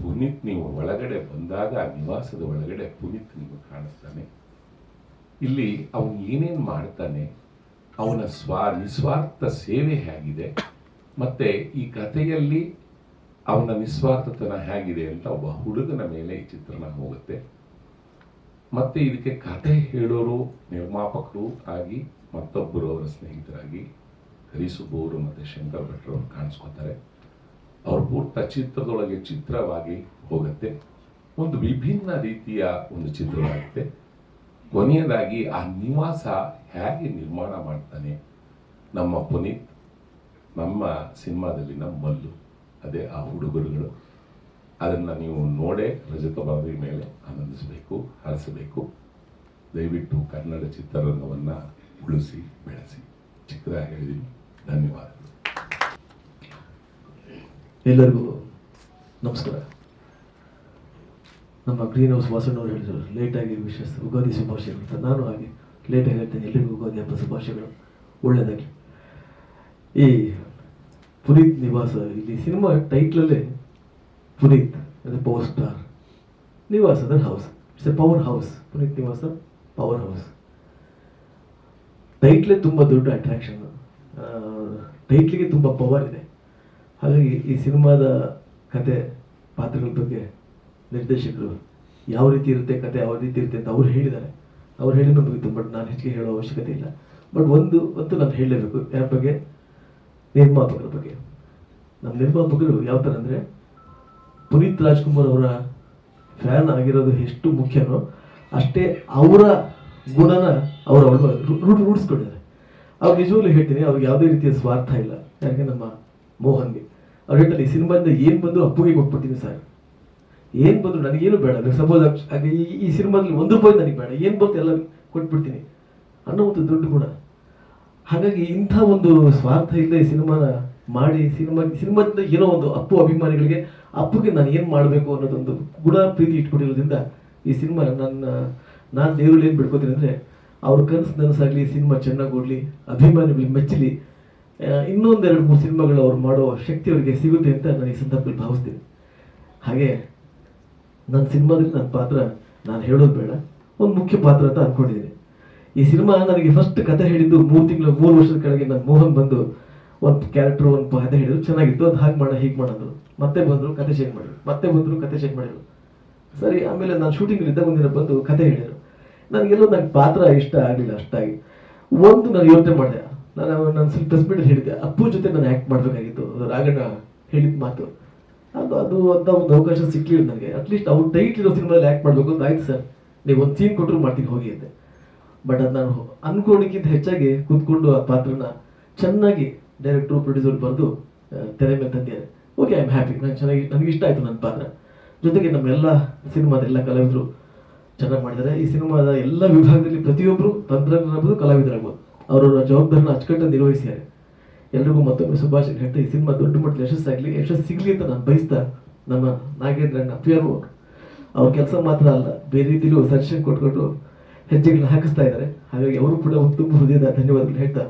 ಪುನೀತ್ ನೀವು ಒಳಗಡೆ ಬಂದಾಗ, ನಿವಾಸದ ಒಳಗಡೆ ಪುನೀತ್ ನಿಮಗೆ ಕಾಣಿಸ್ತಾನೆ. ಇಲ್ಲಿ ಅವನು ಏನೇನು ಮಾಡ್ತಾನೆ, ಅವನ ಸ್ವ, ನಿಸ್ವಾರ್ಥ ಸೇವೆ ಹೇಗಿದೆ, ಮತ್ತೆ ಈ ಕಥೆಯಲ್ಲಿ ಅವನ ನಿಸ್ವಾರ್ಥತನ ಹೇಗಿದೆ ಅಂತ ಒಬ್ಬ ಹುಡುಗನ ಮೇಲೆ ಈ ಚಿತ್ರಣ ಹೋಗುತ್ತೆ. ಮತ್ತೆ ಇದಕ್ಕೆ ಕಥೆ ಹೇಳೋರು, ನಿರ್ಮಾಪಕರು ಆಗಿ ಮತ್ತೊಬ್ಬರು ಅವರ ಸ್ನೇಹಿತರಾಗಿ ಹರಿಸುಬೋರು ಮತ್ತು ಶಂಕರ್ ಭಟ್ರು ಅವ್ರು ಕಾಣಿಸ್ಕೊತಾರೆ. ಅವ್ರ ಪೂರ್ತ ಚಿತ್ರದೊಳಗೆ ಚಿತ್ರವಾಗಿ ಹೋಗುತ್ತೆ. ಒಂದು ವಿಭಿನ್ನ ರೀತಿಯ ಒಂದು ಚಿತ್ರವಾಗುತ್ತೆ. ಕೊನೆಯದಾಗಿ ಆ ನಿವಾಸ ಹೇಗೆ ನಿರ್ಮಾಣ ಮಾಡ್ತಾನೆ ನಮ್ಮ ಪುನೀತ್, ನಮ್ಮ ಸಿನಿಮಾದಲ್ಲಿನ ಮಲ್ಲು. ಅದೇ ಆ ಹುಡುಗರುಗಳು ಅದನ್ನು ನೀವು ನೋಡೆ ರಜತ ಬಾಬಿ ಮೇಲೆ ಆನಂದಿಸಬೇಕು, ಹರಿಸಬೇಕು. ದಯವಿಟ್ಟು ಕನ್ನಡ ಚಿತ್ರರಂಗವನ್ನು ಉಳಿಸಿ, ಬೆಳೆಸಿ. ಚಿಕ್ಕದಾಗಿ ಹೇಳಿದ್ದೀನಿ ಧನ್ಯವಾದಗಳು. ಎಲ್ಲರಿಗೂ ನಮಸ್ಕಾರ. ನಮ್ಮ ಗ್ರೀನ್ ಹೌಸ್ ವಾಸಣ್ಣವ್ರು ಹೇಳಿದರು ಲೇಟಾಗಿ ವಿಶೇಷ ಉಗಾದಿ ಶುಭಾಶಯಗಳು. ಅಂತ ನಾನು ಹಾಗೆ ಲೇಟಾಗಿ ಹೇಳ್ತೇನೆ ಎಲ್ಲರಿಗೂ ಉಗಾದಿ ಹಬ್ಬ ಶುಭಾಶಯಗಳು. ಒಳ್ಳೆಯದಾಗಲಿ. ಈ ಪುನೀತ್ ನಿವಾಸ. ಇಲ್ಲಿ ಸಿನಿಮಾ ಟೈಟ್ಲಲ್ಲೇ ಪುನೀತ್ ಅಂದರೆ ಪವರ್ ಸ್ಟಾರ್ ನಿವಾಸ ಅಂದರೆ house it's a power house Puneeth ನಿವಾಸ ಪವರ್ ಹೌಸ್ ಟೈಟ್ಲೇ ತುಂಬ ದೊಡ್ಡ ಅಟ್ರಾಕ್ಷನ್ ಟೈಟ್ಲಿಗೆ ತುಂಬ ಪವರ್ ಇದೆ. ಹಾಗಾಗಿ ಈ ಸಿನಿಮಾದ ಕತೆ, ಪಾತ್ರಗಳ ಬಗ್ಗೆ ನಿರ್ದೇಶಕರು ಯಾವ ರೀತಿ ಇರುತ್ತೆ ಕತೆ, ಯಾವ ರೀತಿ ಇರುತ್ತೆ ಅಂತ ಅವ್ರು ಹೇಳಿದ್ದಾರೆ. ಅವ್ರು ಹೇಳಿದ್ರು ಮುಗಿತು ಬಟ್ ನಾನು ಹೆಚ್ಚಿಗೆ ಹೇಳೋ ಅವಶ್ಯಕತೆ ಇಲ್ಲ. ಬಟ್ ಒಂದು ಅಂತೂ ನಾನು ಹೇಳಲೇಬೇಕು. ಯಾರ ಬಗ್ಗೆ? ನಿರ್ಮಾಪಕರ ಬಗ್ಗೆ. ನಮ್ಮ ನಿರ್ಮಾಪಕರು ಯಾವ ಥರ ಅಂದರೆ ಪುನೀತ್ ರಾಜ್ಕುಮಾರ್ ಅವರ ಫ್ಯಾನ್ ಆಗಿರೋದು ಎಷ್ಟು ಮುಖ್ಯನೋ ಅಷ್ಟೇ ಅವರ ಗುಣನ ಅವರು ಅವ್ರ ರೂಢ ರೂಢಿಸ್ಕೊಂಡಿದ್ದಾರೆ. ಅವ್ರು ನಿಜವಾಗ್ಲೂ ಹೇಳ್ತೀನಿ, ಅವ್ರಿಗೆ ಯಾವುದೇ ರೀತಿಯ ಸ್ವಾರ್ಥ ಇಲ್ಲ. ಯಾಕೆ ನಮ್ಮ ಮೋಹನ್ಗೆ. ಅವ್ರು ಹೇಳ್ತಾರೆ, ಈ ಸಿನಿಮಾದಿಂದ ಏನು ಬಂದರೂ ಅಪ್ಪುಗೆ ಕೊಟ್ಬಿಡ್ತೀನಿ ಸರ್ ಏನು ಬಂದ್ರು ನನಗೇನು ಬೇಡ. ಸಪೋಸ್ ಈ ಸಿನಿಮಾದಲ್ಲಿ ಒಂದು ರೂಪಾಯಿ ನನಗೆ ಬೇಡ. ಏನು ಬಂತು ಎಲ್ಲ ಕೊಟ್ಬಿಡ್ತೀನಿ ಅನ್ನೋ ಒಂದು ದೊಡ್ಡ ಗುಣ. ಹಾಗಾಗಿ ಇಂಥ ಒಂದು ಸ್ವಾರ್ಥ ಇಲ್ಲದೆ ಸಿನಿಮಾನ ಮಾಡಿ ಸಿನಿಮಾ ಸಿನಿಮಾದಿಂದ ಏನೋ ಒಂದು ಅಪ್ಪು ಅಭಿಮಾನಿಗಳಿಗೆ, ಅಪ್ಪುಗೆ ನಾನು ಏನು ಮಾಡಬೇಕು ಅನ್ನೋದೊಂದು ಗುಣ ಪ್ರೀತಿ ಇಟ್ಕೊಂಡಿರೋದ್ರಿಂದ ಈ ಸಿನಿಮಾ ನನ್ನ ನಾನು ದೇವರಲ್ಲಿ ಏನು ಬಿಡ್ಕೋತೀನಿ ಅಂದರೆ, ಅವ್ರ ಕನಸು ನನಸಾಗಲಿ, ಸಿನಿಮಾ ಚೆನ್ನಾಗಿ ಓಡಲಿ ಅಭಿಮಾನಿಗಳಿಗೆ ಮೆಚ್ಚಲಿ ಇನ್ನೊಂದೆರಡು ಮೂರು ಸಿನಿಮಾಗಳು ಅವ್ರು ಮಾಡೋ ಶಕ್ತಿ ಅವರಿಗೆ ಸಿಗುತ್ತೆ ಅಂತ ನಾನು ಈ ಸಂದರ್ಭದಲ್ಲಿ ಭಾವಿಸ್ತೀನಿ. ಹಾಗೆ ನನ್ನ ಸಿನಿಮಾದಲ್ಲಿ ನನ್ನ ಪಾತ್ರ, ನಾನು ಹೇಳೋದು ಬೇಡ, ಒಂದು ಮುಖ್ಯ ಪಾತ್ರ ಅಂತ ಅಂದ್ಕೊಂಡಿದ್ದೀನಿ ಈ ಸಿನಿಮಾ ನನಗೆ ಫಸ್ಟ್ ಕತೆ ಹೇಳಿದ್ದು ಮೂರು ತಿಂಗಳು, ಮೂರು ವರ್ಷದ ಕೆಳಗೆ ನನ್ನ ಮೋಹನ್ ಬಂದು ಒಂದು ಕ್ಯಾರೆಕ್ಟರ್ ಒಂದು ಕತೆ ಹೇಳಿದ್ರು. ಚೆನ್ನಾಗಿತ್ತು. ಅದು ಹಾಗೆ ಮಾಡ ಹೀಗೆ ಮಾಡೋದು ಮತ್ತೆ ಬಂದರು, ಕತೆ ಚೇಂಜ್ ಮಾಡಿದ್ರು. ಮತ್ತೆ ಬಂದರು, ಕತೆ ಚೇಂಜ್ ಮಾಡಿದ್ರು. ಸರಿ, ಆಮೇಲೆ ನಾನು ಶೂಟಿಂಗಲ್ಲಿದ್ದ ಒಂದಿನ ಬಂದು ಕತೆ ಹೇಳಿದರು. ನನಗೆಲ್ಲೋ ನನಗೆ ಪಾತ್ರ ಇಷ್ಟ ಆಗಲಿಲ್ಲ ಅಷ್ಟಾಗಿ. ಒಂದು ನಾನು ಯೋಚನೆ ಮಾಡಿದೆ. ನಾನು ನಾನು ಸ್ವಲ್ಪ ಹೇಳಿದ್ದೆ. ಅಪ್ಪು ಜೊತೆ ನಾನು ಆ್ಯಕ್ಟ್ ಮಾಡಬೇಕಾಗಿತ್ತು. ರಾಗಣ್ಣ ಹೇಳಿದ ಮಾತು. ಅದು ಅದು ಅಂತ ಒಂದು ಅವಕಾಶ ಸಿಕ್ಕಿಲ್ಲ ನನಗೆ. ಅಟ್ಲೀಸ್ಟ್ ಅವ್ರು ಟೈಟ್ ಇರೋ ಸಿನಿಮಾದಲ್ಲಿ ಆ್ಯಕ್ಟ್ ಮಾಡಬೇಕು ಅಂತ ಆಯ್ತು ಸರ್. ನೀವು ಒಂದು ಸೀನ್ ಕೊಟ್ಟರು ಮಾಡ್ತೀನಿ, ಹೋಗಿ ಅಂತೆ ಬಟ್ ಅದು ನಾನು ಹೆಚ್ಚಾಗಿ ಕೂತ್ಕೊಂಡು ಆ ಪಾತ್ರನ ಚೆನ್ನಾಗಿ ಡೈರೆಕ್ಟ್ರು ಪ್ರೊಡ್ಯೂಸರ್ ಬರೆದು ತೆರೆ ಮೇಲೆ ತಂದಿದ್ದಾರೆ. ಓಕೆ ಐ ಆಮ್ ಹ್ಯಾಪಿ ನಾನು ಚೆನ್ನಾಗಿ ನನಗೆ ಇಷ್ಟ ಆಯಿತು ನನ್ನ ಪಾತ್ರ. ಜೊತೆಗೆ ನಮ್ಮೆಲ್ಲ ಸಿನಿಮಾದ ಎಲ್ಲ ಕಲಾವಿದರು ಚೆನ್ನಾಗಿ ಮಾಡಿದ್ದಾರೆ. ಈ ಸಿನಿಮಾದ ಎಲ್ಲ ವಿಭಾಗದಲ್ಲಿ ಪ್ರತಿಯೊಬ್ಬರು ತಂತ್ರಜ್ಞರಾಗ್ಬೋದು, ಕಲಾವಿದರಾಗ್ಬೋದು. ಅವರವರ ಜವಾಬ್ದಾರಿನ ಅಚ್ಚುಕಟ್ಟಾಗಿ ನಿರ್ವಹಿಸಿದ್ದಾರೆ ಎಲ್ರಿಗೂ ಮತ್ತೊಮ್ಮೆ ಶುಭಾಶಯ. ಹೇಳ್ತಾ ಈ ಸಿನಿಮಾ ದೊಡ್ಡ ಮಟ್ಟದ ಯಶಸ್ಸಾಗಲಿ ಯಶಸ್ಸು ಸಿಗಲಿ ಅಂತ ನಾನು ಬಯಸ್ತಾ ನಮ್ಮ ನಾಗೇಂದ್ರಣ್ಣ ಅವರು ಅವ್ರ ಕೆಲಸ ಮಾತ್ರ ಅಲ್ಲ, ಬೇರೆ ರೀತಿಯಲ್ಲೂ ಸಜೆಷನ್ ಕೊಟ್ಕೊಂಡು ಹೆಜ್ಜೆಗಳನ್ನ ಹಾಕಿಸ್ತಾ ಇದ್ದಾರೆ. ಹಾಗಾಗಿ ಅವರು ಕೂಡ ಒಂದು ತುಂಬ ಹೃದಯದ ಧನ್ಯವಾದಗಳು ಹೇಳ್ತಾ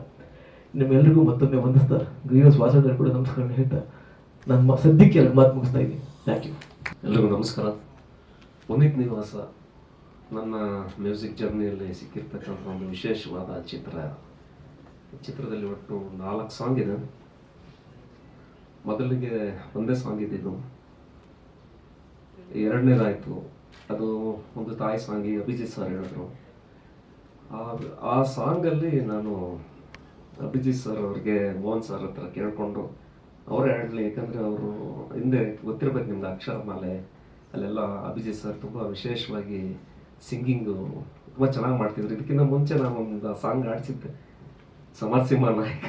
ನಿಮ್ಮೆಲ್ಲರಿಗೂ ಮತ್ತೊಮ್ಮೆ ವಂದಿಸ್ತಾ ಗ್ರೀವಸ್ ವಾಸಣ್ಣ ಕೂಡ ನಮಸ್ಕಾರ ಹೇಳ್ತಾ ನನ್ನ ಸದ್ಯಕ್ಕೆ ಎರಡು ಮಾತು ಮುಗಿಸ್ತಾ ಇದ್ದೀನಿ. ಥ್ಯಾಂಕ್ ಯು ಎಲ್ಲರಿಗೂ ನಮಸ್ಕಾರ. ಪುನೀತ್ ನಿವಾಸ ನನ್ನ ಮ್ಯೂಸಿಕ್ ಜರ್ನಿಯಲ್ಲಿ ಸಿಕ್ಕಿರ್ತಕ್ಕಂಥ ಒಂದು ವಿಶೇಷವಾದ ಚಿತ್ರ. ಚಿತ್ರದಲ್ಲಿ ಒಟ್ಟು ನಾಲ್ಕು ಸಾಂಗ್ ಇದೆ. ಮೊದಲಿಗೆ ಒಂದೇ ಸಾಂಗ್ ಇದ್ದಿದ್ದು. ಎರಡನೇದಾಯಿತು. ಅದು ಒಂದು ತಾಯಿ ಸಾಂಗಿ ಅಭಿಜಿತ್ ಸರ್ ಹೇಳಿದ್ರು. ಆ ಸಾಂಗಲ್ಲಿ ನಾನು ಅಭಿಜಿತ್ ಸರ್ ಅವ್ರಿಗೆ, ಮೋಹನ್ ಸರ್ ಹತ್ರ ಕೇಳಿಕೊಂಡು ಅವರೇ ಹೇಳಲಿ ಯಾಕಂದರೆ ಅವರು ಹಿಂದೆ ಗೊತ್ತಿರ್ಬೇಕು ನಿಮ್ಗೆ ಅಕ್ಷರಮಾಲೆ ಅಲ್ಲೆಲ್ಲ ಅಭಿಜಿತ್ ಸರ್ ತುಂಬ ವಿಶೇಷವಾಗಿ ಸಿಂಗಿಂಗು ತುಂಬ ಚೆನ್ನಾಗಿ ಮಾಡ್ತಿದ್ರು. ಇದಕ್ಕಿಂತ ಮುಂಚೆ ನಾನು ಒಂದು ಸಾಂಗ್ ಆಡಿಸಿದ್ದೆ. ಸಮರಸಿಂಹ ನಾಯಕ,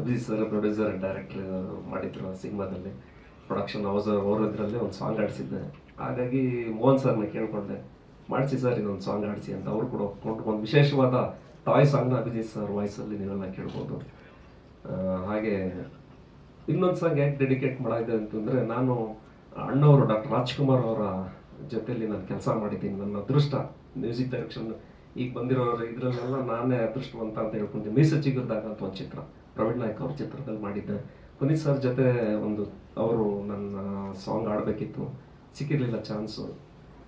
ಅಭಿಜಿತ್ ಸರ್ ಪ್ರೊಡ್ಯೂಸರ್ ಡೈರೆಕ್ಟರ್ ಮಾಡಿದ್ರು ಸಿನಿಮಾದಲ್ಲಿ. ಪ್ರೊಡಕ್ಷನ್ ಹೌಸ್ ಅವರು ಇದರಲ್ಲೇ ಒಂದು ಸಾಂಗ್ ಆಡಿಸಿದ್ದೆ. ಹಾಗಾಗಿ ಮೋಹನ್ ಸರ್ನ ಕೇಳ್ಕೊಂಡೆ. ಮಾಡಿಸಿ ಸರ್, ಇನ್ನೊಂದು ಸಾಂಗ್ ಆಡಿಸಿ ಅಂತ ಅವರು ಕೂಡ ಒಪ್ಕೊಂಡು ಒಂದು ವಿಶೇಷವಾದ ಟಾಯ್ ಸಾಂಗ್ನ ಅಭಿಜಿತ್ ಸರ್, ವಾಯ್ಸಲ್ಲಿ ನೀವೆಲ್ಲ ಕೇಳ್ಬೋದು. ಹಾಗೆ ಇನ್ನೊಂದು ಸಾಂಗ್ ಯಾಕೆ ಡೆಡಿಕೇಟ್ ಮಾಡಿದೆ ಅಂತಂದರೆ, ನಾನು ಅಣ್ಣವರು ಡಾಕ್ಟರ್ ರಾಜ್ಕುಮಾರ್ ಅವರ ಜೊತೆಯಲ್ಲಿ ನಾನು ಕೆಲಸ ಮಾಡಿದ್ದೀನಿ. ನನ್ನ ಅದೃಷ್ಟ ಮ್ಯೂಸಿಕ್ ಡೈರೆಕ್ಷನ್ ಈಗ ಬಂದಿರೋರು ಇದರಲ್ಲೆಲ್ಲ ನಾನೇ ಅದೃಷ್ಟವಂತ ಅಂತ ಹೇಳ್ಕೊಂಡೆ ಮೀಸ ಚಿಗುರ್ದಾಗ ಅಂತ ಒಂದು ಚಿತ್ರ, ಪ್ರವೀಣ್ ನಾಯ್ಕ ಅವ್ರ ಚಿತ್ರದಲ್ಲಿ ಮಾಡಿದ್ದೆ. ಪುನೀತ್ ಸರ್ ಜೊತೆ ಒಂದು, ಅವರು ನನ್ನ ಸಾಂಗ್ ಆಡಬೇಕಿತ್ತು ಸಿಕ್ಕಿರಲಿಲ್ಲ ಚಾನ್ಸು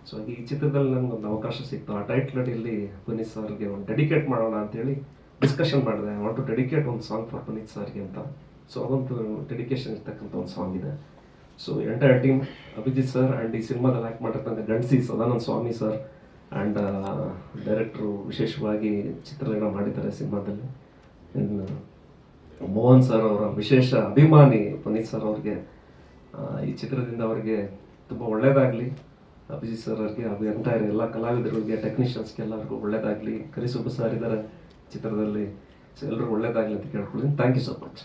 ಸೊ ಈ ಚಿತ್ರದಲ್ಲಿ ಒಂದು ಅವಕಾಶ ಸಿಕ್ತು. ಆ ಟೈಟ್ಲ್ ಇಲ್ಲಿ ಪುನೀತ್ ಸರ್ಗೆ ಒಂದು ಡೆಡಿಕೇಟ್ ಮಾಡೋಣ ಅಂತೇಳಿ ಡಿಸ್ಕಷನ್ ಮಾಡಿದೆ. ವಾಂಟ್ ಟು ಡೆಡಿಕೇಟ್ ಒಂದು ಸಾಂಗ್ ಫಾರ್ ಪುನೀತ್ ಸರ್ಗೆ ಅಂತ. ಸೊ ಅದೊಂದು ಡೆಡಿಕೇಶನ್ ಇರ್ತಕ್ಕಂಥ ಒಂದು ಸಾಂಗ್ ಇದೆ. So entire team Abhijith sir and ಈ ಸಿನಿಮಾದಲ್ಲಿ ಆ್ಯಕ್ಟ್ ಮಾಡಿರ್ತಕ್ಕಂಥ ಗಣಸಿ ಸದಾನಂದ ಸ್ವಾಮಿ ಸರ್ ಆ್ಯಂಡ್ ಡೈರೆಕ್ಟ್ರು ವಿಶೇಷವಾಗಿ ಚಿತ್ರಗಳನ್ನ ಮಾಡಿದ್ದಾರೆ ಸಿನಿಮಾದಲ್ಲಿ. ಇನ್ನು ಮೋಹನ್ ಸರ್ ಅವರ ವಿಶೇಷ ಅಭಿಮಾನಿ ಪುನೀತ್ ಸರ್ ಅವ್ರಿಗೆ ಈ ಚಿತ್ರದಿಂದ ಅವರಿಗೆ ತುಂಬ ಒಳ್ಳೆಯದಾಗಲಿ ಅಭಿಜಿತ್ ಸರ್ ಅವ್ರಿಗೆ ಅದು ಎಂಟೈರ್ ಎಲ್ಲ ಕಲಾವಿದರಿಗೆ ಟೆಕ್ನಿಷಿಯನ್ಸ್ಗೆ ಎಲ್ಲರಿಗೂ ಒಳ್ಳೇದಾಗಲಿ, ಕರಿಸುಬ್ಬ ಸರ್ ಇದ್ದಾರೆ ಚಿತ್ರದಲ್ಲಿ ಸೊ ಎಲ್ಲರಿಗೂ ಒಳ್ಳೇದಾಗಲಿ ಅಂತ ಕೇಳ್ಕೊಳ್ತೀನಿ. Thank you so much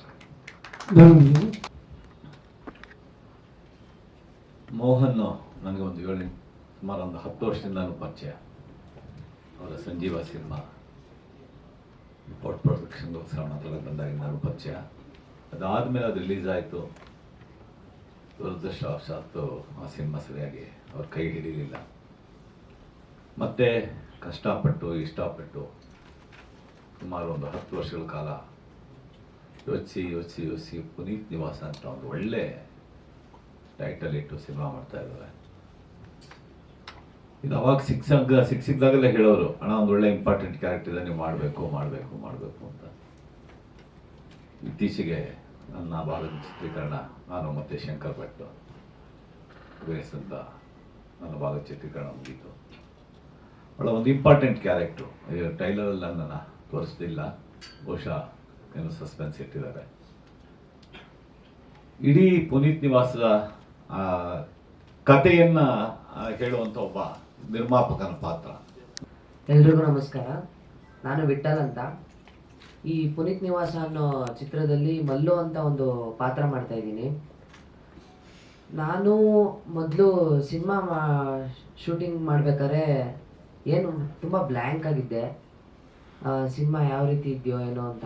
Mohan, ನನಗೆ ಒಂದು ಏಳು ಸುಮಾರು ಒಂದು ಹತ್ತು ನಾನು ಪರಿಚಯ. ಅವರ ಸಂಜೀವ ಸಿನಿಮಾ ಪೋರ್ಟ್ ಪ್ರೊಡಕ್ಷನ್ಗೋಸ್ಕರ ಮಾತಾಡೋಕೆ ನಾನು ಪರಿಚಯ. ಅದಾದಮೇಲೆ ಅದು ರಿಲೀಸ್ ಆಯಿತು. ದುರದೃಷ್ಟವಶಾತ್ತು ಆ ಸಿನಿಮಾ ಸರಿಯಾಗಿ ಅವ್ರ ಕೈ ಹಿಡಿಲಿಲ್ಲ. ಮತ್ತೆ ಕಷ್ಟಪಟ್ಟು, ಇಷ್ಟಪಟ್ಟು ಸುಮಾರು ಒಂದು ಹತ್ತು ವರ್ಷಗಳ ಕಾಲ ಯೋಚಿಸಿ ಯೋಚಿಸಿ ಯೋಚಿಸಿ ಪುನೀತ್ ನಿವಾಸ ಅಂತ ಒಂದು ಒಳ್ಳೆ ಟೈಟಲ್ ಇಟ್ಟು ಸಿನಿಮಾ ಮಾಡ್ತಾ ಇದ್ದಾರೆ. ಇದು ಅವಾಗ ಸಿಕ್ಸಾಗ ಸಿಕ್ ಸಿಕ್ದಾಗಲೇ ಹೇಳೋರು, ಅಣ್ಣ, ಒಂದು ಒಳ್ಳೆ ಇಂಪಾರ್ಟೆಂಟ್ ಕ್ಯಾರೆಕ್ಟರ್ ಇದೆ, ನೀವು ಮಾಡಬೇಕು ಮಾಡಬೇಕು ಮಾಡಬೇಕು ಅಂತ. ಇತ್ತೀಚೆಗೆ ನನ್ನ ಭಾಗದ ಚಿತ್ರೀಕರಣ ನಾನು ಮತ್ತು ಶಂಕರ್ ಭಟ್. ಅಭಿನಯಿಸಿದಂಥ ನನ್ನ ಭಾಗದ ಚಿತ್ರೀಕರಣ ಮುಗೀತು. ಬಹಳ ಒಂದು ಇಂಪಾರ್ಟೆಂಟ್ ಕ್ಯಾರೆಕ್ಟ್ರು ಟೈಲರಲ್ಲಿ ನನ್ನನ್ನು ತೋರಿಸ್ತಿಲ್ಲ ಬಹುಶಃ ಏನು ಸಸ್ಪೆನ್ಸ್ ಇಟ್ಟಿದ್ದಾರೆ. ಇಡೀ ಪುನೀತ್ ನಿವಾಸದ ಆ, ಹೇಳುವಂಥ ಒಬ್ಬ ನಿರ್ಮಾಪಕನ ಪಾತ್ರ. ಎಲ್ರಿಗೂ ನಮಸ್ಕಾರ. ನಾನು ವಿಠಲ್ ಅಂತ. ಈ ಪುನೀತ್ ನಿವಾಸ ಅನ್ನೋ ಚಿತ್ರದಲ್ಲಿ ಮಲ್ಲು ಅಂತ ಒಂದು ಪಾತ್ರ ಮಾಡ್ತಾ ಇದ್ದೀನಿ. ನಾನು ಮೊದಲು ಸಿನಿಮಾ ಮಾ, ಶೂಟಿಂಗ್ ಮಾಡ್ಬೇಕಾದ್ರೆ ಏನು ತುಂಬ ಬ್ಲ್ಯಾಂಕ್ ಆಗಿದ್ದೆ. ಸಿನಿಮಾ ಯಾವ ರೀತಿ ಇದೆಯೋ ಏನೋ ಅಂತ.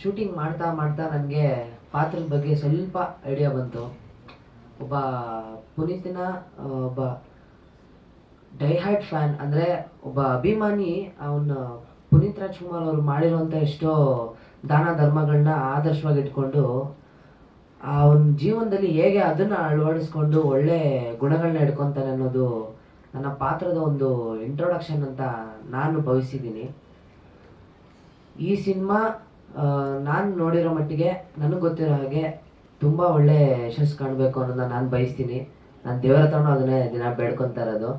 ಶೂಟಿಂಗ್ ಮಾಡ್ತಾ ಮಾಡ್ತಾ ನನಗೆ ಪಾತ್ರದ ಬಗ್ಗೆ ಸ್ವಲ್ಪ ಐಡಿಯಾ ಬಂತು. ಒಬ್ಬ ಪುನೀತಿನ ಒಬ್ಬ ಡೈಹಾರ್ಟ್ ಫ್ಯಾನ್ ಅಂದರೆ ಒಬ್ಬ ಅಭಿಮಾನಿ, ಅವನ ಪುನೀತ್ ರಾಜ್ಕುಮಾರ್ ಅವರು ಮಾಡಿರುವಂಥ ಎಷ್ಟೋ ದಾನ ಧರ್ಮಗಳನ್ನ ಆದರ್ಶವಾಗಿ ಇಟ್ಕೊಂಡು ಅವನ ಜೀವನದಲ್ಲಿ ಹೇಗೆ ಅದನ್ನು ಅಳವಡಿಸ್ಕೊಂಡು ಒಳ್ಳೆ ಗುಣಗಳನ್ನ ಇಟ್ಕೊತಾನೆ ಅನ್ನೋದು ನನ್ನ ಪಾತ್ರದ ಒಂದು ಇಂಟ್ರೊಡಕ್ಷನ್ ಅಂತ ನಾನು ಭಾವಿಸಿದ್ದೀನಿ. ಈ ಸಿನಿಮಾ ನಾನು ನೋಡಿರೋ ಮಟ್ಟಿಗೆ ನನಗೆ ಗೊತ್ತಿರೋ ಹಾಗೆ ತುಂಬ ಒಳ್ಳೆ ಯಶಸ್ಸು ಕಾಣಬೇಕು ಅನ್ನೋದನ್ನ ನಾನು ಬಯಸ್ತೀನಿ ನಾನು ದೇವರ ಹತ್ರನೂ ಅದನ್ನೇ ದಿನ ಬೇಡ್ಕೊತಾ ಇರೋದು.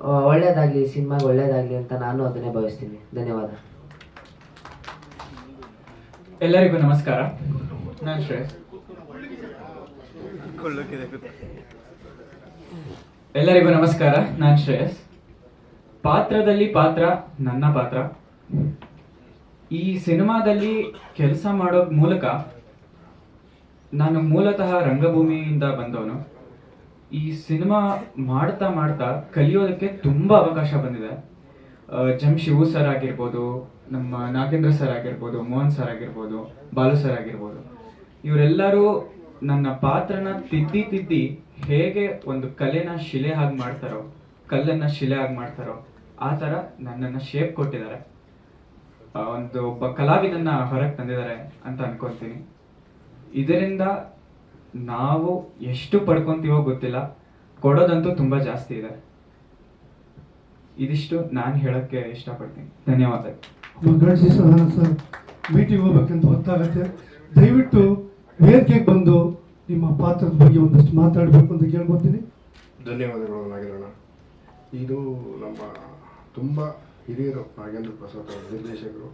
ಒಳ್ಳೇದಾಗ್ಲಿ ಸಿನಿಮಾಗೆ ಒಳ್ಳೇದಾಗ್ಲಿ ಅಂತ ನಾನು ಅದನ್ನೇ ಭಾವಿಸ್ತೀನಿ. ಧನ್ಯವಾದ. ಎಲ್ಲರಿಗೂ ನಮಸ್ಕಾರ. ನಾನು ಶ್ರೇಯಸ್. ಎಲ್ಲರಿಗೂ ನಮಸ್ಕಾರ. ನಾನು ಶ್ರೇಯಸ್. ಪಾತ್ರದಲ್ಲಿ ಪಾತ್ರ, ನನ್ನ ಪಾತ್ರ. ಈ ಸಿನಿಮಾದಲ್ಲಿ ಕೆಲಸ ಮಾಡೋ ಮೂಲಕ ನಾನು ಮೂಲತಃ ರಂಗಭೂಮಿಯಿಂದ ಬಂದವನು. ಈ ಸಿನಿಮಾ ಮಾಡ್ತಾ ಮಾಡ್ತಾ ಕಲಿಯೋದಕ್ಕೆ ತುಂಬ ಅವಕಾಶ ಬಂದಿದೆ. ಜಮ್ ಶಿವು ಸರ್ ಆಗಿರ್ಬೋದು, ನಮ್ಮ ನಾಗೇಂದ್ರ ಸರ್ ಆಗಿರ್ಬೋದು, ಮೋಹನ್ ಸರ್ ಆಗಿರ್ಬೋದು, ಬಾಲು ಸರ್ ಆಗಿರ್ಬೋದು, ಇವರೆಲ್ಲರೂ ನನ್ನ ಪಾತ್ರನ ತಿದ್ದಿ ತಿದ್ದಿ ಹೇಗೆ ಒಂದು ಕಲೆನ ಶಿಲೆ ಹಾಗೆ ಮಾಡ್ತಾರೋ, ಕಲ್ಲನ್ನ ಶಿಲೆ ಆಗಿ ಮಾಡ್ತಾರೋ, ಆ ಥರ ನನ್ನನ್ನು ಶೇಪ್ ಕೊಟ್ಟಿದ್ದಾರೆ. ಒಂದು ಒಬ್ಬ ಕಲಾವಿದನ್ನ ಹೊರಗೆ ತಂದಿದ್ದಾರೆ ಅಂತ ಅನ್ಕೊಂತೀನಿ. ಇದರಿಂದ ನಾವು ಎಷ್ಟು ಪಡ್ಕೊಂತೀವೋ ಗೊತ್ತಿಲ್ಲ. ಕೊಡೋದಂತೂ ತುಂಬ ಜಾಸ್ತಿ ಇದೆ. ಇದಿಷ್ಟು ನಾನು ಹೇಳೋಕ್ಕೆ ಇಷ್ಟಪಡ್ತೀನಿ. ಧನ್ಯವಾದಗಳು. ಗಣಸಿ ಸರ್ ಮೀಟಿಂಗ್ ಹೋಗ್ಬೇಕಂತ ಗೊತ್ತಾಗತ್ತೆ ದಯವಿಟ್ಟು ವೇದಿಕೆಗೆ ಬಂದು ನಿಮ್ಮ ಪಾತ್ರದ ಬಗ್ಗೆ ಒಂದಷ್ಟು ಮಾತಾಡಬೇಕು ಅಂತ ಕೇಳ್ಕೊತೀನಿ. ಧನ್ಯವಾದಗಳು ನಾಗೇಂದ್ರಣ್ಣ. ಇದು ನಮ್ಮ ತುಂಬ ಹಿರಿಯರು ನಾಗೇಂದ್ರ ಪ್ರಸಾದ್ ಅವರು ನಿರ್ದೇಶಕರು.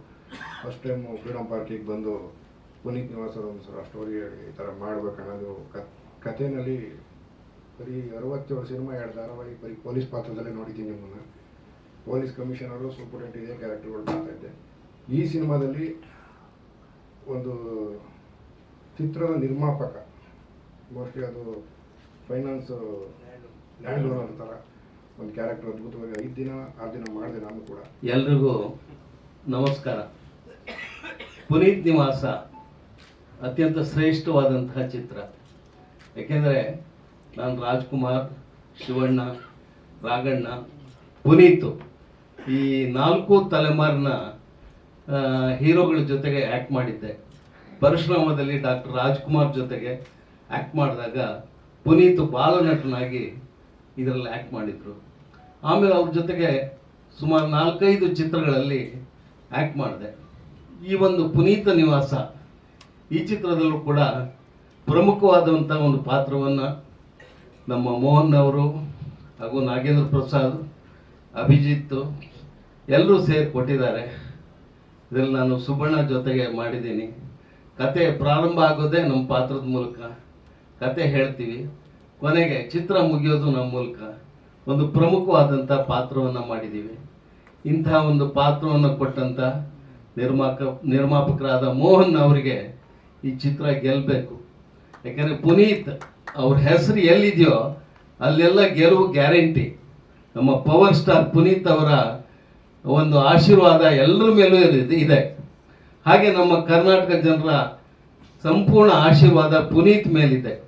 ಫಸ್ಟ್ ಟೈಮು ಫ್ರೀಡಮ್ ಪಾರ್ಕಿಗೆ ಬಂದು ಪುನೀತ್ ನಿವಾಸ್ ಅವ್ರ ಒಂದು ಸಲ ಸ್ಟೋರಿ ಹೇಳಿ, ಈ ಥರ ಮಾಡ್ಬೇಕು ಅನ್ನೋದು ಕಥೆನಲ್ಲಿ ಬರೀ ಅರವತ್ತೇಳು ಸಿನಿಮಾ ಎರಡು ಧಾರಾವಾಹಿ ಬರೀ ಪೊಲೀಸ್ ಪಾತ್ರದಲ್ಲೇ ನೋಡಿದ್ದೀನಿ ನಿಮ್ಮನ್ನು. ಪೊಲೀಸ್ ಕಮಿಷನರು ಸೂಪರಿಂಟ್ ಇದೇ, ಕ್ಯಾರೆಕ್ಟರ್ಗಳು ಮಾಡ್ತಾ ಈ ಸಿನಿಮಾದಲ್ಲಿ ಒಂದು ಚಿತ್ರದ ನಿರ್ಮಾಪಕ ಮೋಸ್ಟ್ಲಿ ಅದು ಫೈನಾನ್ಸ್ ಲ್ಯಾಂಡ್ ಲೋನ್ ಅಂತಾರ, ಒಂದು ಕ್ಯಾರೆಕ್ಟರ್ ಅದ್ಭುತವಾಗಿ ಐದು ದಿನ, ಆರು ದಿನ ಮಾಡಿದೆ ನಾನು ಕೂಡ. ಎಲ್ರಿಗೂ ನಮಸ್ಕಾರ. ಪುನೀತ್ ನಿವಾಸ ಅತ್ಯಂತ ಶ್ರೇಷ್ಠವಾದಂತಹ ಚಿತ್ರ. ಯಾಕೆಂದರೆ ನಾನು ರಾಜ್ಕುಮಾರ್, ಶಿವಣ್ಣ, ರಾಗಣ್ಣ, ಪುನೀತ್ ಈ ನಾಲ್ಕು ತಲೆಮಾರಿನ ಹೀರೋಗಳ ಜೊತೆಗೆ ಆ್ಯಕ್ಟ್ ಮಾಡಿದ್ದೆ. ಪರಶುರಾಮದಲ್ಲಿ ಡಾಕ್ಟರ್ ರಾಜ್ಕುಮಾರ್ ಜೊತೆಗೆ ಆ್ಯಕ್ಟ್ ಮಾಡಿದಾಗ ಪುನೀತ್ ಬಾಲನಟನಾಗಿ ಇದರಲ್ಲಿ ಆ್ಯಕ್ಟ್ ಮಾಡಿದರು. ಆಮೇಲೆ ಅವ್ರ ಜೊತೆಗೆ ಸುಮಾರು ನಾಲ್ಕೈದು ಚಿತ್ರಗಳಲ್ಲಿ ಆ್ಯಕ್ಟ್ ಮಾಡಿದೆ. ಈ ಒಂದು ಪುನೀತ ನಿವಾಸ ಈ ಚಿತ್ರದಲ್ಲೂ ಕೂಡ ಪ್ರಮುಖವಾದಂಥ ಒಂದು ಪಾತ್ರವನ್ನು ನಮ್ಮ ಮೋಹನ್ ಅವರು ಹಾಗೂ ನಾಗೇಂದ್ರ ಪ್ರಸಾದ್, ಅಭಿಜಿತ್ ಎಲ್ಲರೂ ಸೇರಿ ಕೊಟ್ಟಿದ್ದಾರೆ. ಇದರಲ್ಲಿ ನಾನು ಸುಬ್ಬಣ್ಣ ಜೊತೆಗೆ ಮಾಡಿದ್ದೀನಿ. ಕತೆ ಪ್ರಾರಂಭ ಆಗೋದೇ ನಮ್ಮ ಪಾತ್ರದ ಮೂಲಕ. ಕತೆ ಹೇಳ್ತೀವಿ. ಕೊನೆಗೆ ಚಿತ್ರ ಮುಗಿಯೋದು ನಮ್ಮ ಮೂಲಕ. ಒಂದು ಪ್ರಮುಖವಾದಂಥ ಪಾತ್ರವನ್ನು ಮಾಡಿದ್ದೀವಿ. ಇಂಥ ಒಂದು ಪಾತ್ರವನ್ನು ಕೊಟ್ಟಂಥ ನಿರ್ಮಾಕ ನಿರ್ಮಾಪಕರಾದ ಮೋಹನ್ ಅವರಿಗೆ ಈ ಚಿತ್ರ ಗೆಲ್ಲಬೇಕು ಯಾಕಂದರೆ ಪುನೀತ್ ಅವ್ರ ಹೆಸರು ಎಲ್ಲಿದೆಯೋ ಅಲ್ಲೆಲ್ಲ ಗೆಲುವು ಗ್ಯಾರಂಟಿ. ನಮ್ಮ ಪವರ್ ಸ್ಟಾರ್ ಪುನೀತ್ ಅವರ ಒಂದು ಆಶೀರ್ವಾದ ಎಲ್ಲರ ಮೇಲೂ ಇದೆ- ಇದೆ. ಹಾಗೆ ನಮ್ಮ ಕರ್ನಾಟಕ ಜನರ ಸಂಪೂರ್ಣ ಆಶೀರ್ವಾದ ಪುನೀತ್ ಮೇಲಿದೆ.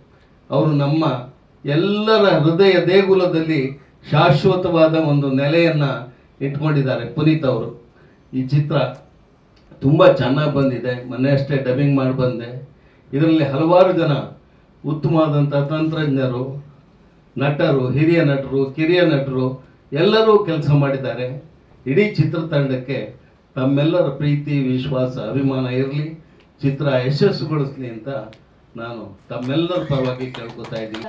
ಅವರು ನಮ್ಮ ಎಲ್ಲರ ಹೃದಯ ದೇಗುಲದಲ್ಲಿ ಶಾಶ್ವತವಾದ ಒಂದು ನೆಲೆಯನ್ನು ಇಟ್ಕೊಂಡಿದ್ದಾರೆ ಪುನೀತ್ ಅವರು. ಈ ಚಿತ್ರ ತುಂಬ ಚೆನ್ನಾಗಿ ಬಂದಿದೆ. ಮೊನ್ನೆ ಅಷ್ಟೇ ಡಬ್ಬಿಂಗ್ ಮಾಡಿ ಬಂದೆ. ಇದರಲ್ಲಿ ಹಲವಾರು ಜನ ಉತ್ತಮವಾದಂಥ ತಂತ್ರಜ್ಞರು, ನಟರು, ಹಿರಿಯ ನಟರು, ಕಿರಿಯ ನಟರು ಎಲ್ಲರೂ ಕೆಲಸ ಮಾಡಿದ್ದಾರೆ. ಇಡೀ ಚಿತ್ರತಂಡಕ್ಕೆ ತಮ್ಮೆಲ್ಲರ ಪ್ರೀತಿ, ವಿಶ್ವಾಸ, ಅಭಿಮಾನ ಇರಲಿ, ಚಿತ್ರ ಯಶಸ್ಸುಗೊಳಿಸ್ಲಿ ಅಂತ ನಾನು ತಮ್ಮೆಲ್ಲರ ಪರವಾಗಿ ಕೇಳ್ಕೊತಾ ಇದ್ದೀನಿ.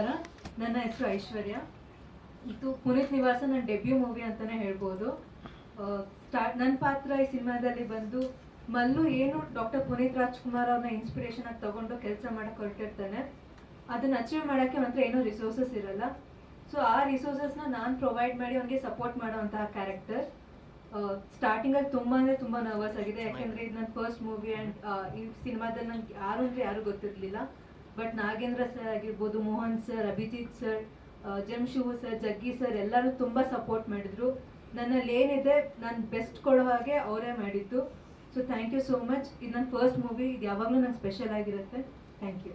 ನನ್ನ ಹೆಸರು ಐಶ್ವರ್ಯ. ಇದು ಪುನೀತ್ ನಿವಾಸ, ನನ್ನ ಡೆಬ್ಯೂ ಮೂವಿ ಅಂತಾನೆ ಹೇಳ್ಬೋದು. ನನ್ನ ಪಾತ್ರ ಈ ಸಿನಿಮಾದಲ್ಲಿ ಬಂದು ಮಲ್ಲು ಏನು ಡಾಕ್ಟರ್ ಪುನೀತ್ ರಾಜ್ಕುಮಾರ್ ಅವ್ರನ್ನ ಇನ್ಸ್ಪಿರೇಷನ್ ಆಗಿ ತಗೊಂಡು ಕೆಲಸ ಮಾಡಕ್ಕೆ ಹೊರಟಿರ್ತಾನೆ. ಅದನ್ನ ಅಚೀವ್ ಮಾಡಕ್ಕೆ ಮಾತ್ರ ಏನು ರಿಸೋರ್ಸಸ್ ಇರಲ್ಲ. ಸೊ ಆ ರಿಸೋರ್ಸಸ್ನ ನಾನು ಪ್ರೊವೈಡ್ ಮಾಡಿ ಅವನಿಗೆ ಸಪೋರ್ಟ್ ಮಾಡೋವಂತಹ ಕ್ಯಾರೆಕ್ಟರ್ ಸ್ಟಾರ್ಟಿಂಗಲ್ಲಿ ತುಂಬಾ ಅಂದ್ರೆ ತುಂಬಾ ನರ್ವಸ್ ಆಗಿದೆ. ಯಾಕಂದ್ರೆ ಇದು ನನ್ನ ಫಸ್ಟ್ ಮೂವಿ ಆ್ಯಂಡ್ ಈ ಸಿನಿಮಾದಲ್ಲಿ ನಂಗೆ ಯಾರು ಅಂದ್ರೆ ಯಾರು ಗೊತ್ತಿರಲಿಲ್ಲ. ಬಟ್ ನಾಗೇಂದ್ರ ಸರ್ ಆಗಿರ್ಬೋದು ಮೋಹನ್ ಸರ್ ಅಭಿಜಿತ್ ಸರ್ ಜಮ್ ಶಿವು ಸರ್ ಜಗ್ಗಿ ಸರ್ ಎಲ್ಲರೂ ತುಂಬಾ ಸಪೋರ್ಟ್ ಮಾಡಿದ್ರು. ನನ್ನಲ್ಲಿ ಏನಿದೆ ನಾನು ಬೆಸ್ಟ್ ಕೊಡೋ ಹಾಗೆ ಅವರೇ ಮಾಡಿದ್ದು. So thank you so much ಇದು ನನ್ನ ಫಸ್ಟ್ ಮೂವಿ ಇದು ಯಾವಾಗಲೂ ನಂಗೆ ಸ್ಪೆಷಲ್ ಆಗಿರುತ್ತೆ. Thank you